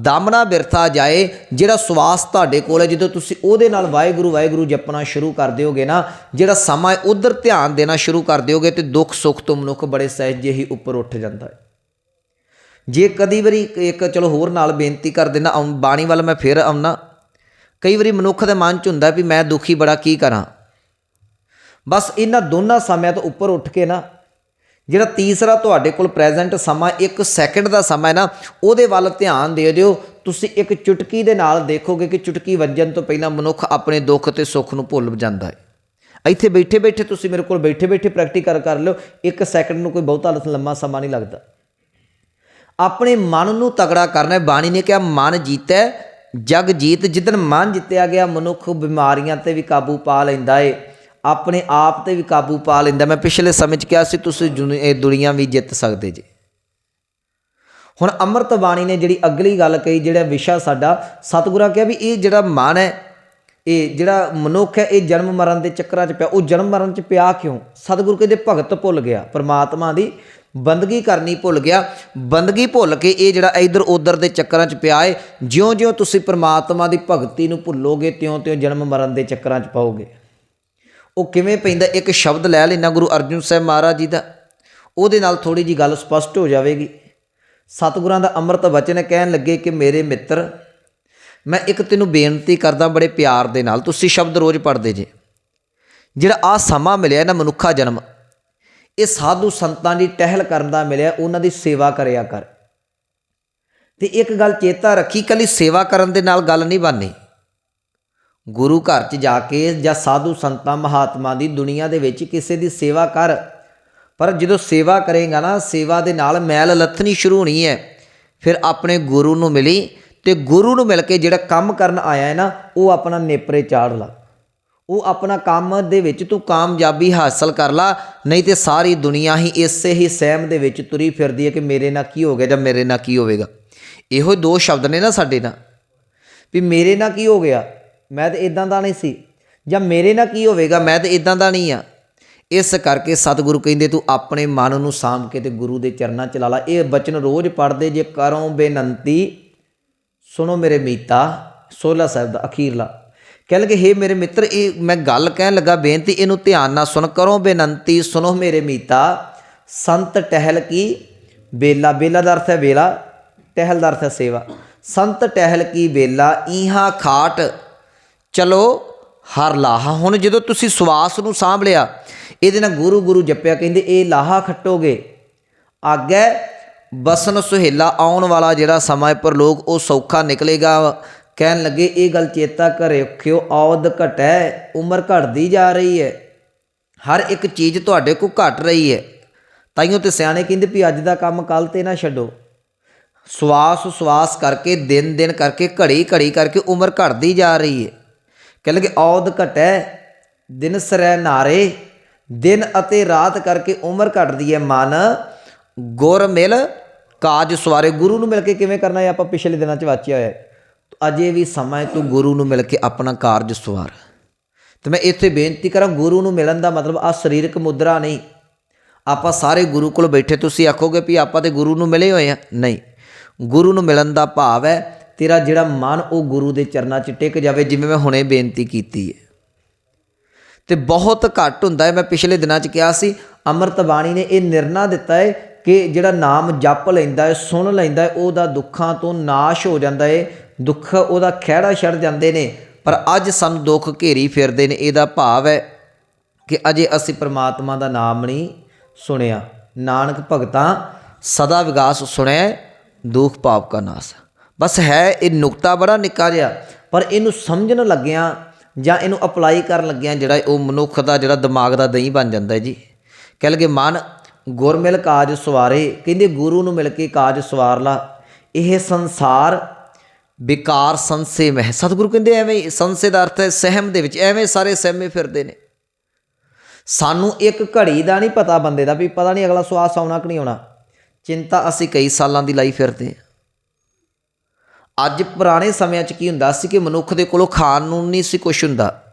Speaker 1: ਦਾਮਨਾ ਨਾ ਬਿਰਥਾ ਜਾਏ, ਜਿਹੜਾ ਸਵਾਸ ਤੁਹਾਡੇ ਕੋਲ ਹੈ, ਜਦੋਂ ਤੁਸੀਂ ਉਹਦੇ ਨਾਲ ਵਾਹਿਗੁਰੂ ਵਾਹਿਗੁਰੂ ਜਪਣਾ ਸ਼ੁਰੂ ਕਰ ਦਿਓਗੇ ਨਾ, ਜਿਹੜਾ ਸਮਾਂ ਹੈ, ਉਧਰ ਧਿਆਨ ਦੇਣਾ ਸ਼ੁਰੂ ਕਰ ਦਿਓਗੇ ਤੇ ਦੁੱਖ ਸੁੱਖ ਤੋਂ ਮਨੁੱਖ ਬੜੇ ਸਹਿਜੇ ਹੀ ਉੱਪਰ ਉੱਠ ਜਾਂਦਾ ਹੈ। ਜੇ ਕਦੀ ਵਾਰੀ ਇੱਕ ਚਲੋ ਹੋਰ ਨਾਲ ਬੇਨਤੀ ਕਰ ਦੇਣਾ ਆਉਂ- ਬਾਣੀ ਵੱਲ ਮੈਂ ਫਿਰ ਆਉਣਾ। ਕਈ ਵਾਰੀ ਮਨੁੱਖ ਦੇ ਮਨ 'ਚ ਹੁੰਦਾ ਵੀ ਮੈਂ ਦੁਖੀ ਬੜਾ ਕੀ ਕਰਾਂ। ਬਸ ਇਹਨਾਂ ਦੋਨਾਂ ਸਮਿਆਂ ਤੋਂ ਉੱਪਰ ਉੱਠ ਕੇ ਨਾ ਜਿਹੜਾ ਤੀਸਰਾ ਤੁਹਾਡੇ ਕੋਲ ਪ੍ਰੈਜ਼ੈਂਟ ਸਮਾਂ 1 ਸੈਕਿੰਡ ਦਾ ਸਮਾਂ ਹੈ ਨਾ, ਉਹਦੇ ਵੱਲ ਧਿਆਨ ਦੇ ਦਿਓ। ਤੁਸੀਂ ਇੱਕ ਚੁਟਕੀ ਦੇ ਨਾਲ ਦੇਖੋਗੇ ਕਿ ਚੁਟਕੀ ਵੱਜਣ ਤੋਂ ਪਹਿਲਾਂ ਮਨੁੱਖ ਆਪਣੇ ਦੁੱਖ ਤੇ ਸੁੱਖ ਨੂੰ ਭੁੱਲ ਜਾਂਦਾ ਹੈ। ਇੱਥੇ ਬੈਠੇ ਬੈਠੇ ਤੁਸੀਂ ਮੇਰੇ ਕੋਲ ਬੈਠੇ ਬੈਠੇ ਪ੍ਰੈਕਟੀਕਲ ਕਰ ਕਰ ਲਿਓ 1 ਸੈਕਿੰਡ ਨੂੰ ਕੋਈ ਬਹੁਤਾ ਲੰਮਾ ਸਮਾਂ ਨਹੀਂ ਲੱਗਦਾ। ਆਪਣੇ ਮਨ ਨੂੰ ਤਗੜਾ ਕਰਨਾ ਹੈ। ਬਾਣੀ ਨੇ ਕਿਹਾ, ਮਨ ਜੀਤੈ, ਜਗ ਜੀਤ ਜਿੱਦਨ ਮਨ ਜਿੱਤਿਆ ਗਿਆ, ਮਨੁੱਖ ਬਿਮਾਰੀਆਂ ਤੇ ਵੀ ਕਾਬੂ ਪਾ ਲੈਂਦਾ ਏ। ਆਪਣੇ ਆਪ ਤੇ ਵੀ ਕਾਬੂ ਪਾ ਲੈਂਦਾ। ਮੈਂ ਪਿਛਲੇ ਸਮੇਂ 'ਚ ਕਿਹਾ ਸੀ, ਤੁਸੀਂ ਦੁਨੀ- ਇਹ ਦੁਨੀਆ ਵੀ ਜਿੱਤ ਸਕਦੇ ਜੇ। ਹੁਣ ਅੰਮ੍ਰਿਤ ਬਾਣੀ ਨੇ ਜਿਹੜੀ ਅਗਲੀ ਗੱਲ ਕਹੀ, ਜਿਹੜਾ ਵਿਸ਼ਾ ਸਾਡਾ, ਸਤਿਗੁਰਾਂ ਕਿਹਾ ਵੀ ਇਹ ਜਿਹੜਾ ਮਨ ਹੈ, ਇਹ ਜਿਹੜਾ ਮਨੁੱਖ ਹੈ, ਇਹ ਜਨਮ ਮਰਨ ਦੇ ਚੱਕਰਾਂ 'ਚ ਪਿਆ। ਉਹ ਜਨਮ ਮਰਨ 'ਚ ਪਿਆ ਕਿਉਂ? ਸਤਿਗੁਰੂ ਕਹਿੰਦੇ ਭਗਤ ਭੁੱਲ ਗਿਆ, ਪ੍ਰਮਾਤਮਾ ਦੀ ਬੰਦਗੀ ਕਰਨੀ ਭੁੱਲ ਗਿਆ। ਬੰਦਗੀ ਭੁੱਲ ਕੇ ਇਹ ਜਿਹੜਾ ਇਧਰ ਉਧਰ ਦੇ ਚੱਕਰਾਂ 'ਚ ਪਿਆ ਹੈ ਜਿਉਂ-ਜਿਉਂ ਤੁਸੀਂ ਪ੍ਰਮਾਤਮਾ ਦੀ ਭਗਤੀ ਨੂੰ ਭੁੱਲੋਗੇ, ਤਿਉਂ-ਤਿਉਂ ਜਨਮ ਮਰਨ ਦੇ ਚੱਕਰਾਂ 'ਚ ਪਾਓਗੇ। ਉਹ ਕਿਵੇਂ ਪੈਂਦਾ? ਇੱਕ ਸ਼ਬਦ ਲੈ ਲੈਣਾ ਗੁਰੂ ਅਰਜਨ ਸਾਹਿਬ ਮਹਾਰਾਜ ਜੀ ਦਾ। ਉਹਦੇ ਨਾਲ ਥੋੜੀ ਜੀ ਗੱਲ ਸਪਸ਼ਟ ਹੋ ਜਾਵੇਗੀ। ਸਤਿਗੁਰਾਂ ਦਾ ਅੰਮ੍ਰਿਤ ਵਚਨ ਕਹਿਣ ਲੱਗੇ ਕਿ ਮੇਰੇ ਮਿੱਤਰ, ਮੈਂ ਇੱਕ ਤੈਨੂੰ ਬੇਨਤੀ ਕਰਦਾ ਬੜੇ ਪਿਆਰ ਦੇ ਨਾਲ, ਤੁਸੀਂ ਸ਼ਬਦ ਰੋਜ਼ ਪੜ੍ਹਦੇ ਜੇ। ਜਿਹੜਾ ਆ ਸਮਾਂ ਮਿਲਿਆ ਨਾ ਮਨੁੱਖਾ ਜਨਮ, ਇਹ ਸਾਧੂ ਸੰਤਾਂ ਦੀ ਟਹਿਲ ਕਰਨ ਦਾ ਮਿਲਿਆ, ਉਹਨਾਂ ਦੀ ਸੇਵਾ ਕਰਿਆ ਕਰ। ਤੇ ਇੱਕ ਗੱਲ ਚੇਤਾ ਰੱਖੀ ਕੱਲੀ ਸੇਵਾ ਕਰਨ ਦੇ ਨਾਲ ਗੱਲ ਨਹੀਂ ਬਣਨੀ। ਗੁਰੂ ਘਰ 'ਚ ਜਾ ਕੇ ਜਾਂ ਸਾਧੂ ਸੰਤਾਂ ਮਹਾਤਮਾ ਦੀ ਦੁਨੀਆ ਦੇ ਵਿੱਚ ਕਿਸੇ ਦੀ ਸੇਵਾ ਕਰ। ਪਰ ਜਦੋਂ ਸੇਵਾ ਕਰੇਗਾ ਨਾ, ਸੇਵਾ ਦੇ ਨਾਲ ਮੈਲ ਲੱਥਣੀ ਸ਼ੁਰੂ ਹੋਣੀ ਹੈ। ਫਿਰ ਆਪਣੇ ਗੁਰੂ ਨੂੰ ਮਿਲੀ ਤੇ ਗੁਰੂ ਨੂੰ ਮਿਲ ਕੇ ਜਿਹੜਾ ਕੰਮ ਕਰਨ ਆਇਆ ਹੈ ਨਾ, ਉਹ ਆਪਣਾ ਨੇਪਰੇ ਚਾੜ ਲਾ। ਉਹ ਆਪਣਾ ਕੰਮ ਦੇ ਵਿੱਚ ਤੂੰ ਕਾਮਯਾਬੀ ਹਾਸਲ ਕਰ ਲਾ, ਨਹੀਂ ਤੇ ਸਾਰੀ ਦੁਨੀਆ ਹੀ ਇਸੇ ਹੀ ਸਹਿਮ ਦੇ ਵਿੱਚ ਤੁਰੀ ਫਿਰਦੀ ਹੈ ਕਿ ਮੇਰੇ ਨਾਲ ਕੀ ਹੋ ਗਿਆ ਜਾਂ ਮੇਰੇ ਨਾਲ ਕੀ ਹੋਵੇਗਾ। ਇਹੋ ਦੋ ਸ਼ਬਦ ਨੇ ਨਾ ਸਾਡੇ ਨਾਲ, ਵੀ ਮੇਰੇ ਨਾਲ ਕੀ ਹੋ ਗਿਆ? ਮੈਂ ਤਾਂ ਇਦਾਂ ਦਾ ਨਹੀਂ ਸੀ। ਜਾਂ ਮੇਰੇ ਨਾਲ ਕੀ ਹੋਵੇਗਾ, ਮੈਂ ਤਾਂ ਇਦਾਂ ਦਾ ਨਹੀਂ ਆ। ਇਸ ਕਰਕੇ ਸਤਿਗੁਰੂ ਕਹਿੰਦੇ, ਤੂੰ ਆਪਣੇ ਮਨ ਨੂੰ ਸਾਂਭ ਕੇ ਤੇ ਗੁਰੂ ਦੇ ਚਰਨਾਂ ਚ ਲਾ ਲਾ। ਇਹ ਬਚਨ ਰੋਜ਼ ਪੜਦੇ ਜੇ ਕਰੋ ਬੇਨੰਤੀ, ਸੁਣੋ ਮੇਰੇ ਮੀਤਾ ਸੋਲਾ ਸਾਹਿਬ ਦਾ ਅਖੀਰਲਾ। ਕਹਿ ਲਗੇ, ਹੇ ਮੇਰੇ ਮਿੱਤਰ, ਇਹ ਮੈਂ ਗੱਲ ਕਹਿਣ ਲੱਗਾ, ਬੇਨਤੀ ਇਹਨੂੰ ਧਿਆਨ ਨਾਲ ਸੁਣ। ਕਰੋ ਬੇਨੰਤੀ, ਸੁਣੋ ਮੇਰੇ ਮੀਤਾ, ਸੰਤ ਟਹਿਲ ਕੀ? ਬੇਲਾ ਬੇਲਾ ਦਾ ਅਰਥ ਹੈ ਵੇਲਾ, ਟਹਿਲ ਦਾ ਅਰਥ ਹੈ ਸੇਵਾ। ਸੰਤ ਟਹਿਲ ਕੀ ਬੇਲਾ ਈਹਾ ਖਾਟ ਚਲੋ ਹਰ ਲਾਹਾ। ਹੁਣ ਜਦੋਂ ਤੁਸੀਂ ਸਵਾਸ ਨੂੰ ਸਾਂਭ ਲਿਆ, ਇਹਦੇ ਨਾਲ ਗੁਰੂ ਗੁਰੂ ਜਪਿਆ, ਕਹਿੰਦੇ ਇਹ ਲਾਹਾ ਖੱਟੋਗੇ। ਆਗੇ ਬਸਨ ਸੁਹੇਲਾ ਆਉਣ ਵਾਲਾ ਜਿਹੜਾ ਸਮਾਂ ਪਰ ਲੋਕ ਉਹ ਸੌਖਾ ਨਿਕਲੇਗਾ। ਕਹਿਣ ਲੱਗੇ, ਇਹ ਗੱਲ ਚੇਤਾ ਕਰ ਰੱਖਿਓ ਔਦ ਘਟੈ, ਉਮਰ ਘਟਦੀ ਜਾ ਰਹੀ ਹੈ। ਹਰ ਇੱਕ ਚੀਜ਼ ਤੁਹਾਡੇ ਕੋਲ ਘਟ ਰਹੀ ਹੈ। ਤਾਈਓ ਤੇ ਸਿਆਣੇ ਕਹਿੰਦੇ ਵੀ ਅੱਜ ਦਾ ਕੰਮ ਕੱਲ ਤੇ ਨਾ ਛੱਡੋ। ਸਵਾਸ ਸਵਾਸ ਕਰਕੇ ਦਿਨ ਦਿਨ ਕਰਕੇ ਘੜੀ ਘੜੀ ਕਰਕੇ ਉਮਰ ਘਟਦੀ ਜਾ ਰਹੀ ਹੈ। ਕਹਿ ਲਗੇ ਔਦ ਘਟੈ, ਦਿਨ ਸਰੈ ਨਾਰੇ, ਦਿਨ ਅਤੇ ਰਾਤ ਕਰਕੇ ਉਮਰ ਘਟਦੀ ਹੈ ਮਨ। ਗੁਰ ਮਿਲ, ਕਾਜ ਸਵਾਰੇ। ਗੁਰੂ ਨੂੰ ਮਿਲ ਕੇ ਕਿਵੇਂ ਕਰਨਾ ਹੈ? ਆਪਾਂ ਪਿਛਲੇ ਦਿਨਾਂ ਚ ਵਾਚਿਆ ਹੋਇਆ ਅਜੇ ਵੀ ਸਮਾਂ ਹੈ ਤੂੰ ਗੁਰੂ ਨੂੰ ਮਿਲ ਕੇ ਆਪਣਾ ਕਾਰਜ ਸਵਾਰ। ਤੇ ਮੈਂ ਇੱਥੇ ਬੇਨਤੀ ਕਰਾਂ, ਗੁਰੂ ਨੂੰ ਮਿਲਣ ਦਾ ਮਤਲਬ ਆ ਸਰੀਰਕ ਮੁਦਰਾ ਨਹੀਂ। ਆਪਾਂ ਸਾਰੇ ਗੁਰੂ ਕੋਲ ਬੈਠੇ, ਤੁਸੀਂ ਆਖੋਗੇ ਵੀ ਆਪਾਂ ਤੇ ਗੁਰੂ ਨੂੰ ਮਿਲੇ ਹੋਏ ਆ ਨਹੀਂ। ਗੁਰੂ ਨੂੰ ਮਿਲਣ ਦਾ ਭਾਵ ਹੈ ਤੇਰਾ ਜਿਹੜਾ ਮਨ ਉਹ ਗੁਰੂ ਦੇ ਚਰਨਾਂ 'ਚ ਟਿਕ ਜਾਵੇ, ਜਿਵੇਂ ਮੈਂ ਹੁਣੇ ਬੇਨਤੀ ਕੀਤੀ ਹੈ। ਤੇ ਬਹੁਤ ਘੱਟ ਹੁੰਦਾ ਹੈ। ਮੈਂ ਪਿਛਲੇ ਦਿਨਾਂ 'ਚ ਕਿਹਾ ਸੀ, ਅੰਮ੍ਰਿਤ ਬਾਣੀ ਨੇ ਇਹ ਨਿਰਣਾ ਦਿੱਤਾ ਹੈ ਕਿ ਜਿਹੜਾ ਨਾਮ ਜਪ ਲੈਂਦਾ ਹੈ, ਸੁਣ ਲੈਂਦਾ ਹੈ, ਉਹਦਾ ਦੁੱਖਾਂ ਤੋਂ ਨਾਸ਼ ਹੋ ਜਾਂਦਾ ਹੈ, ਦੁੱਖ ਉਹਦਾ ਖਹਿੜਾ ਛੱਡ ਜਾਂਦੇ ਨੇ। ਪਰ ਅੱਜ ਸਾਨੂੰ ਦੁੱਖ ਘੇਰੀ ਫਿਰਦੇ ਨੇ, ਇਹਦਾ ਭਾਵ ਹੈ ਕਿ ਅਜੇ ਅਸੀਂ ਪ੍ਰਮਾਤਮਾ ਦਾ ਨਾਮ ਨਹੀਂ ਸੁਣਿਆ। ਨਾਨਕ ਭਗਤਾਂ ਸਦਾ ਵਿਗਾਸ ਸੁਣਿਆ ਦੁੱਖ ਪਾਪ ਕਾ ਨਾਸ ਬਸ ਹੈ, ਇਹ ਨੁਕਤਾ ਬੜਾ ਨਿੱਕਾ ਜਿਹਾ, ਪਰ ਇਹਨੂੰ ਸਮਝਣ ਲੱਗਿਆਂ ਜਾਂ ਇਹਨੂੰ ਅਪਲਾਈ ਕਰਨ ਲੱਗਿਆਂ ਜਿਹੜਾ ਉਹ ਮਨੁੱਖ ਦਾ, ਜਿਹੜਾ ਦਿਮਾਗ ਦਾ ਦਹੀਂ ਬਣ ਜਾਂਦਾ ਹੈ ਜੀ। ਕਹਿ ਲਗੇ ਮਨ, ਗੁਰ ਮਿਲ ਕਾਜ ਸਵਾਰੇ, ਕਹਿੰਦੇ ਗੁਰੂ ਨੂੰ ਮਿਲ ਕੇ ਕਾਜ ਸਵਾਰ ਲਾ ਇਹ ਸੰਸਾਰ ਵਿਕਾਰ ਸੰਸੇ ਮਹਿ ਸਤਿਗੁਰੂ ਕਹਿੰਦੇ ਐਵੇਂ ਸੰਸੇ ਦਾ ਅਰਥ ਹੈ ਸਹਿਮ ਦੇ ਵਿੱਚ, ਐਵੇਂ ਸਾਰੇ ਸਹਿਮੇ ਫਿਰਦੇ ਨੇ। ਸਾਨੂੰ ਇੱਕ ਘੜੀ ਦਾ ਨਹੀਂ ਪਤਾ ਬੰਦੇ ਦਾ ਵੀ ਪਤਾ ਨਹੀਂ ਅਗਲਾ ਸਵਾਸ ਆਉਣਾ ਕਿ ਨਹੀਂ ਆਉਣਾ। ਚਿੰਤਾ ਅਸੀਂ ਕਈ ਸਾਲਾਂ ਦੀ ਲਾਈ ਫਿਰਦੇ ਅੱਜ ਪੁਰਾਣੇ ਸਮਿਆਂ 'ਚ ਕੀ ਹੁੰਦਾ ਸੀ ਕਿ ਮਨੁੱਖ ਦੇ ਕੋਲੋਂ ਖਾਣ ਨੂੰ ਨਹੀਂ ਸੀ ਕੁਛ ਹੁੰਦਾ।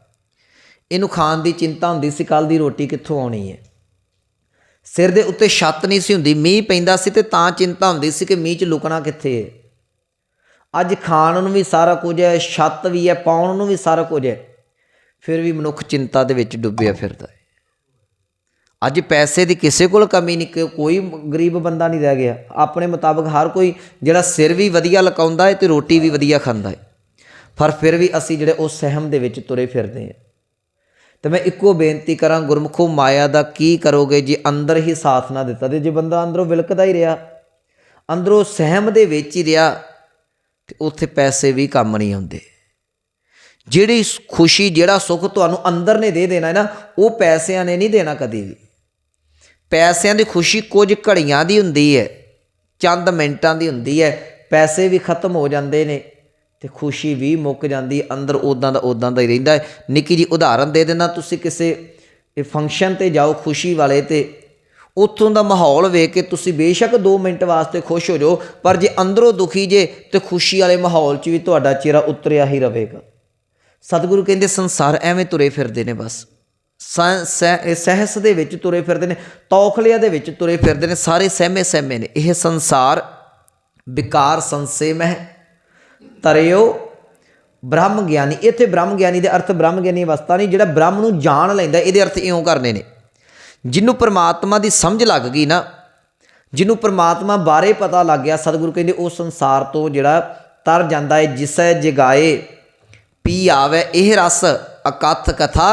Speaker 1: ਇਹਨੂੰ ਖਾਣ ਦੀ ਚਿੰਤਾ ਹੁੰਦੀ ਸੀ ਕੱਲ ਦੀ ਰੋਟੀ ਕਿੱਥੋਂ ਆਉਣੀ ਹੈ? ਸਿਰ ਦੇ ਉੱਤੇ ਛੱਤ ਨਹੀਂ ਸੀ ਹੁੰਦੀ, ਮੀਂਹ ਪੈਂਦਾ ਸੀ ਤੇ ਤਾਂ ਚਿੰਤਾ ਹੁੰਦੀ ਸੀ ਕਿ ਮੀਂਹ 'ਚ ਲੁਕਣਾ ਕਿੱਥੇ ਹੈ। ਅੱਜ ਖਾਣ ਨੂੰ ਵੀ ਸਾਰਾ ਕੁਝ ਹੈ, ਛੱਤ ਵੀ ਹੈ, ਪਾਉਣ ਨੂੰ ਵੀ ਸਾਰਾ ਕੁਝ ਹੈ। ਫਿਰ ਵੀ ਮਨੁੱਖ ਚਿੰਤਾ ਦੇ ਵਿੱਚ ਡੁੱਬਿਆ ਫਿਰਦਾ ਹੈ। ਅੱਜ ਪੈਸੇ ਦੀ ਕਿਸੇ ਕੋਲ ਕਮੀ ਨਹੀਂ ਕੋਈ ਗਰੀਬ ਬੰਦਾ ਨਹੀਂ ਰਹਿ ਗਿਆ। ਆਪਣੇ ਮੁਤਾਬਕ ਹਰ ਕੋਈ ਜਿਹੜਾ ਸਿਰ ਵੀ ਵਧੀਆ ਲਕਾਉਂਦਾ ਹੈ ਤੇ ਰੋਟੀ ਵੀ ਵਧੀਆ ਖਾਂਦਾ ਹੈ ਪਰ ਫਿਰ ਵੀ ਅਸੀਂ ਜਿਹੜੇ ਉਹ ਸਹਿਮ ਦੇ ਵਿੱਚ ਤੁਰੇ ਫਿਰਦੇ ਹਾਂ ਤੇ ਮੈਂ ਇੱਕੋ ਬੇਨਤੀ ਕਰਾਂ, ਗੁਰਮੁਖੋ, ਮਾਇਆ ਦਾ ਕੀ ਕਰੋਗੇ ਜੇ ਅੰਦਰ ਹੀ ਸਾਥ ਨਾ ਦਿੱਤਾ? ਤੇ ਜੇ ਬੰਦਾ ਅੰਦਰੋਂ ਵਿਲਕਦਾ ਹੀ ਰਿਹਾ, ਅੰਦਰੋਂ ਸਹਿਮ ਦੇ ਵਿੱਚ ਹੀ ਰਿਹਾ, ਤੇ ਉੱਥੇ ਪੈਸੇ ਵੀ ਕੰਮ ਨਹੀਂ ਆਉਂਦੇ। ਜਿਹੜੀ ਖੁਸ਼ੀ, ਜਿਹੜਾ ਸੁੱਖ ਤੁਹਾਨੂੰ ਅੰਦਰ ਨੇ ਦੇ ਦੇਣਾ ਹੈ ਨਾ, ਉਹ ਪੈਸਿਆਂ ਨੇ ਨਹੀਂ ਦੇਣਾ ਕਦੀ ਵੀ। ਪੈਸਿਆਂ ਦੀ ਖੁਸ਼ੀ ਕੁਝ ਘੜੀਆਂ ਦੀ ਹੁੰਦੀ ਹੈ, ਚੰਦ ਮਿੰਟਾਂ ਦੀ ਹੁੰਦੀ ਹੈ, ਪੈਸੇ ਵੀ ਖਤਮ ਹੋ ਜਾਂਦੇ ਨੇ ਤੇ ਖੁਸ਼ੀ ਵੀ ਮੁੱਕ ਜਾਂਦੀ ਅੰਦਰ ਉਦਾਂ ਦਾ ਉਦਾਂ ਦਾ ਹੀ ਰਹਿੰਦਾ ਹੈ। ਨਿੱਕੀ ਜੀ ਉਦਾਹਰਨ ਦੇ ਦੇਣਾ ਤੁਸੀਂ ਕਿਸੇ ਇਹ ਫੰਕਸ਼ਨ ਤੇ ਜਾਓ ਖੁਸ਼ੀ ਵਾਲੇ ਤੇ, ਉੱਥੋਂ ਦਾ ਮਾਹੌਲ ਵੇਖ ਕੇ ਤੁਸੀਂ ਬੇਸ਼ੱਕ 2 ਮਿੰਟ ਵਾਸਤੇ ਖੁਸ਼ ਹੋ ਜਾਓ, ਪਰ ਜੇ ਅੰਦਰੋਂ ਦੁਖੀ ਜੇ, ਤੇ ਖੁਸ਼ੀ ਵਾਲੇ ਮਾਹੌਲ 'ਚ ਵੀ ਤੁਹਾਡਾ ਚਿਹਰਾ ਉਤਰਿਆ ਹੀ ਰਹੇਗਾ। ਸਤਿਗੁਰੂ ਕਹਿੰਦੇ ਸੰਸਾਰ ਐਵੇਂ ਤੁਰੇ ਫਿਰਦੇ ਨੇ ਬਸ। ਸਹਿਸ ਦੇ ਵਿੱਚ ਤੁਰੇ ਫਿਰਦੇ ਨੇ, ਤੌਖਲਿਆਂ ਦੇ ਵਿੱਚ ਤੁਰੇ ਫਿਰਦੇ ਨੇ, ਸਾਰੇ ਸਹਿਮੇ ਸਹਿਮੇ ਨੇ। ਇਹ ਸੰਸਾਰ ਵਿਕਾਰ ਸੰਸੇ ਮਹਿ ਤਰਿਓ ਬ੍ਰਹਮ ਗਿਆਨੀ ਇੱਥੇ ਬ੍ਰਹਮ ਗਿਆਨੀ ਦੇ ਅਰਥ ਬ੍ਰਹਮ ਗਿਆਨੀ ਅਵਸਥਾ ਨਹੀਂ, ਜਿਹੜਾ ਬ੍ਰਹਮ ਨੂੰ ਜਾਣ ਲੈਂਦਾ, ਇਹਦੇ ਅਰਥ ਇਉਂ ਕਰਨੇ ਨੇ। ਜਿਹਨੂੰ ਪ੍ਰਮਾਤਮਾ ਦੀ ਸਮਝ ਲੱਗ ਗਈ ਨਾ, ਜਿਹਨੂੰ ਪ੍ਰਮਾਤਮਾ ਬਾਰੇ ਪਤਾ ਲੱਗ ਗਿਆ, ਸਤਿਗੁਰੂ ਕਹਿੰਦੇ ਉਹ ਸੰਸਾਰ ਤੋਂ ਜਿਹੜਾ ਤਰ ਜਾਂਦਾ ਹੈ, ਜਿਸੈ ਜਗਾਏ, ਪੀ ਆਵੇ, ਇਹ ਰਸ, ਅਕਥ ਕਥਾ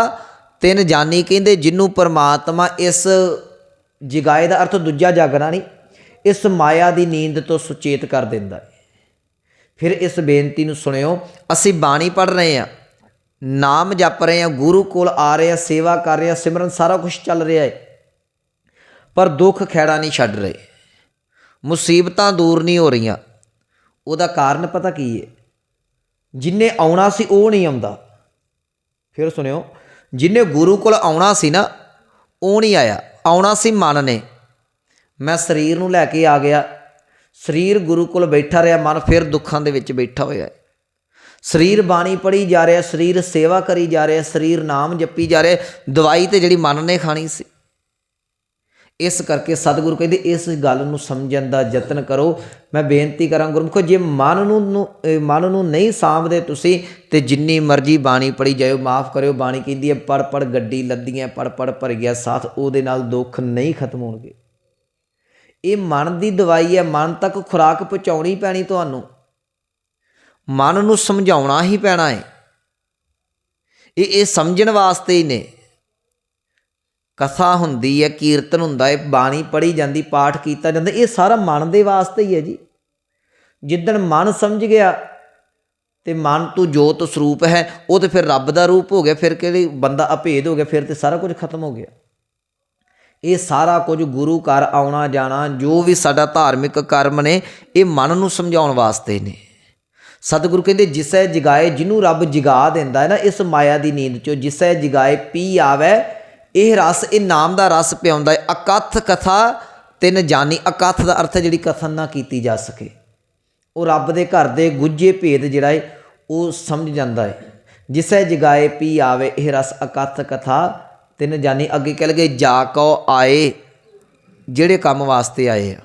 Speaker 1: ਤਿੰਨ ਜਾਨੀ ਕਹਿੰਦੇ ਜਿਹਨੂੰ ਪਰਮਾਤਮਾ ਇਸ ਜਗਾਏ ਦਾ ਅਰਥ ਦੂਜਾ ਜਾਗਣਾ ਨਹੀਂ, ਇਸ ਮਾਇਆ ਦੀ ਨੀਂਦ ਤੋਂ ਸੁਚੇਤ ਕਰ ਦਿੰਦਾ ਹੈ। ਫਿਰ ਇਸ ਬੇਨਤੀ ਨੂੰ ਸੁਣਿਓ, ਅਸੀਂ ਬਾਣੀ ਪੜ ਰਹੇ ਹਾਂ, ਨਾਮ ਜਪ ਰਹੇ ਹਾਂ, ਗੁਰੂ ਕੋਲ ਆ ਰਹੇ ਹਾਂ, ਸੇਵਾ ਕਰ ਰਹੇ ਹਾਂ, ਸਿਮਰਨ ਸਾਰਾ ਕੁਝ ਚੱਲ ਰਿਹਾ ਹੈ, ਪਰ ਦੁੱਖ ਖੈੜਾ ਨਹੀਂ ਛੱਡ ਰਹੇ। ਮੁਸੀਬਤਾਂ ਦੂਰ ਨਹੀਂ ਹੋ ਰਹੀਆਂ। ਉਹਦਾ ਕਾਰਨ ਪਤਾ ਕੀ ਹੈ? ਜਿੰਨੇ ਆਉਣਾ ਸੀ ਉਹ ਨਹੀਂ ਆਉਂਦਾ। ਫਿਰ ਸੁਣਿਓ ਜਿਹਨੇ ਗੁਰੂ ਕੋਲ ਆਉਣਾ ਸੀ ਨਾ, ਉਹ ਨਹੀਂ ਆਇਆ। ਆਉਣਾ ਸੀ ਮਨ ਨੇ। ਮੈਂ ਸਰੀਰ ਨੂੰ ਲੈ ਕੇ ਆ ਗਿਆ। ਸਰੀਰ ਗੁਰੂ ਕੋਲ ਬੈਠਾ ਰਿਹਾ, ਮਨ ਫਿਰ ਦੁੱਖਾਂ ਦੇ ਵਿੱਚ ਬੈਠਾ ਹੋਇਆ ਹੈ। ਸਰੀਰ ਬਾਣੀ ਪੜੀ ਜਾ ਰਿਹਾ, ਸਰੀਰ ਸੇਵਾ ਕਰੀ ਜਾ ਰਿਹਾ, ਸਰੀਰ ਨਾਮ ਜਪੀ ਜਾ ਰਿਹਾ, ਦਵਾਈ ਤੇ ਜਿਹੜੀ ਮਨ ਨੇ ਖਾਣੀ ਸੀ। ਇਸ ਕਰਕੇ ਸਤਿਗੁਰੂ ਕਹਿੰਦੇ, ਇਸ ਗੱਲ ਨੂੰ ਸਮਝਣ ਦਾ ਯਤਨ ਕਰੋ। ਮੈਂ ਬੇਨਤੀ ਕਰਾਂ ਗੁਰਮੁਖੋ, ਜੇ ਮਨ ਨੂੰ ਮਨ ਨੂੰ ਨਹੀਂ ਸਾਂਭਦੇ ਤੁਸੀਂ, ਤੇ ਜਿੰਨੀ ਮਰਜ਼ੀ ਬਾਣੀ ਪੜੀ ਜਾਇਓ, ਮਾਫ ਕਰਿਓ, ਬਾਣੀ ਕਹਿੰਦੀ ਹੈ ਪੜ ਪੜ ਗੱਡੀ ਲੱਦੀਆਂ ਪੜ ਪੜ ਭਰ ਗਿਆ ਸਾਥ, ਉਹਦੇ ਨਾਲ ਦੁੱਖ ਨਹੀਂ ਖਤਮ ਹੋਣਗੇ। ਇਹ ਮਨ ਦੀ ਦਵਾਈ ਹੈ, ਮਨ ਤੱਕ ਖੁਰਾਕ ਪਹੁੰਚਾਉਣੀ ਪੈਣੀ ਤੁਹਾਨੂੰ। ਮਨ ਨੂੰ ਸਮਝਾਉਣਾ ਹੀ ਪੈਣਾ ਹੈ। ਇਹ ਇਹ ਸਮਝਣ ਵਾਸਤੇ ਹੀ ਨੇ। ਕਥਾ ਹੁੰਦੀ ਹੈ, ਕੀਰਤਨ ਹੁੰਦਾ ਹੈ, ਬਾਣੀ ਪੜ੍ਹੀ ਜਾਂਦੀ, ਪਾਠ ਕੀਤਾ ਜਾਂਦਾ, ਇਹ ਸਾਰਾ ਮਨ ਦੇ ਵਾਸਤੇ ਹੀ ਹੈ ਜੀ। ਜਿੱਦਣ ਮਨ ਸਮਝ ਗਿਆ ਤੇ ਮਨ ਤੋਂ ਜੋਤ ਸਰੂਪ ਹੈ, ਉਹ ਤੇ ਫਿਰ ਰੱਬ ਦਾ ਰੂਪ ਹੋ ਗਿਆ, ਫਿਰ ਕਿਹੜੀ ਬੰਦਾ ਅਭੇਦ ਹੋ ਗਿਆ, ਫਿਰ ਤੇ ਸਾਰਾ ਕੁਝ ਖਤਮ ਹੋ ਗਿਆ। ਇਹ ਸਾਰਾ ਕੁਝ ਗੁਰੂ ਘਰ ਆਉਣਾ ਜਾਣਾ, ਜੋ ਵੀ ਸਾਡਾ ਧਾਰਮਿਕ ਕਰਮ ਨੇ, ਇਹ ਮਨ ਨੂੰ ਸਮਝਾਉਣ ਵਾਸਤੇ ਨੇ। ਸਤਿਗੁਰੂ ਕਹਿੰਦੇ, ਜਿਸੈ ਜਗਾਏ ਜਿਹਨੂੰ ਰੱਬ ਜਗਾ ਦਿੰਦਾ ਹੈ ਨਾ, ਇਸ ਮਾਇਆ ਦੀ ਨੀਂਦ ਚੋਂ, ਜਿਸੈ ਜਗਾਏ ਪੀ ਆਵੇ ਇਹ ਰਸ, ਇਹ ਨਾਮ ਦਾ ਰਸ ਪਿਆਉਂਦਾ ਹੈ। ਅਕਥ ਕਥਾ ਤਿੰਨ ਜਾਨੀ। ਅਕਥ ਦਾ ਅਰਥ ਜਿਹੜੀ ਕਥਨ ਨਾ ਕੀਤੀ ਜਾ ਸਕੇ। ਉਹ ਰੱਬ ਦੇ ਘਰ ਦੇ ਗੁੱਝੇ ਭੇਦ ਜਿਹੜਾ ਹੈ, ਉਹ ਸਮਝ ਜਾਂਦਾ ਹੈ। ਜਿਸੈ ਜਗਾਏ ਪੀ ਆਵੇ, ਇਹ ਰਸ ਅਕਥ ਕਥਾ ਤਿੰਨ ਜਾਨੀ। ਅੱਗੇ ਕਹਿ ਲਗੇ, ਜਾ ਕੋ ਆਏ, ਜਿਹੜੇ ਕੰਮ ਵਾਸਤੇ ਆਏ ਆ।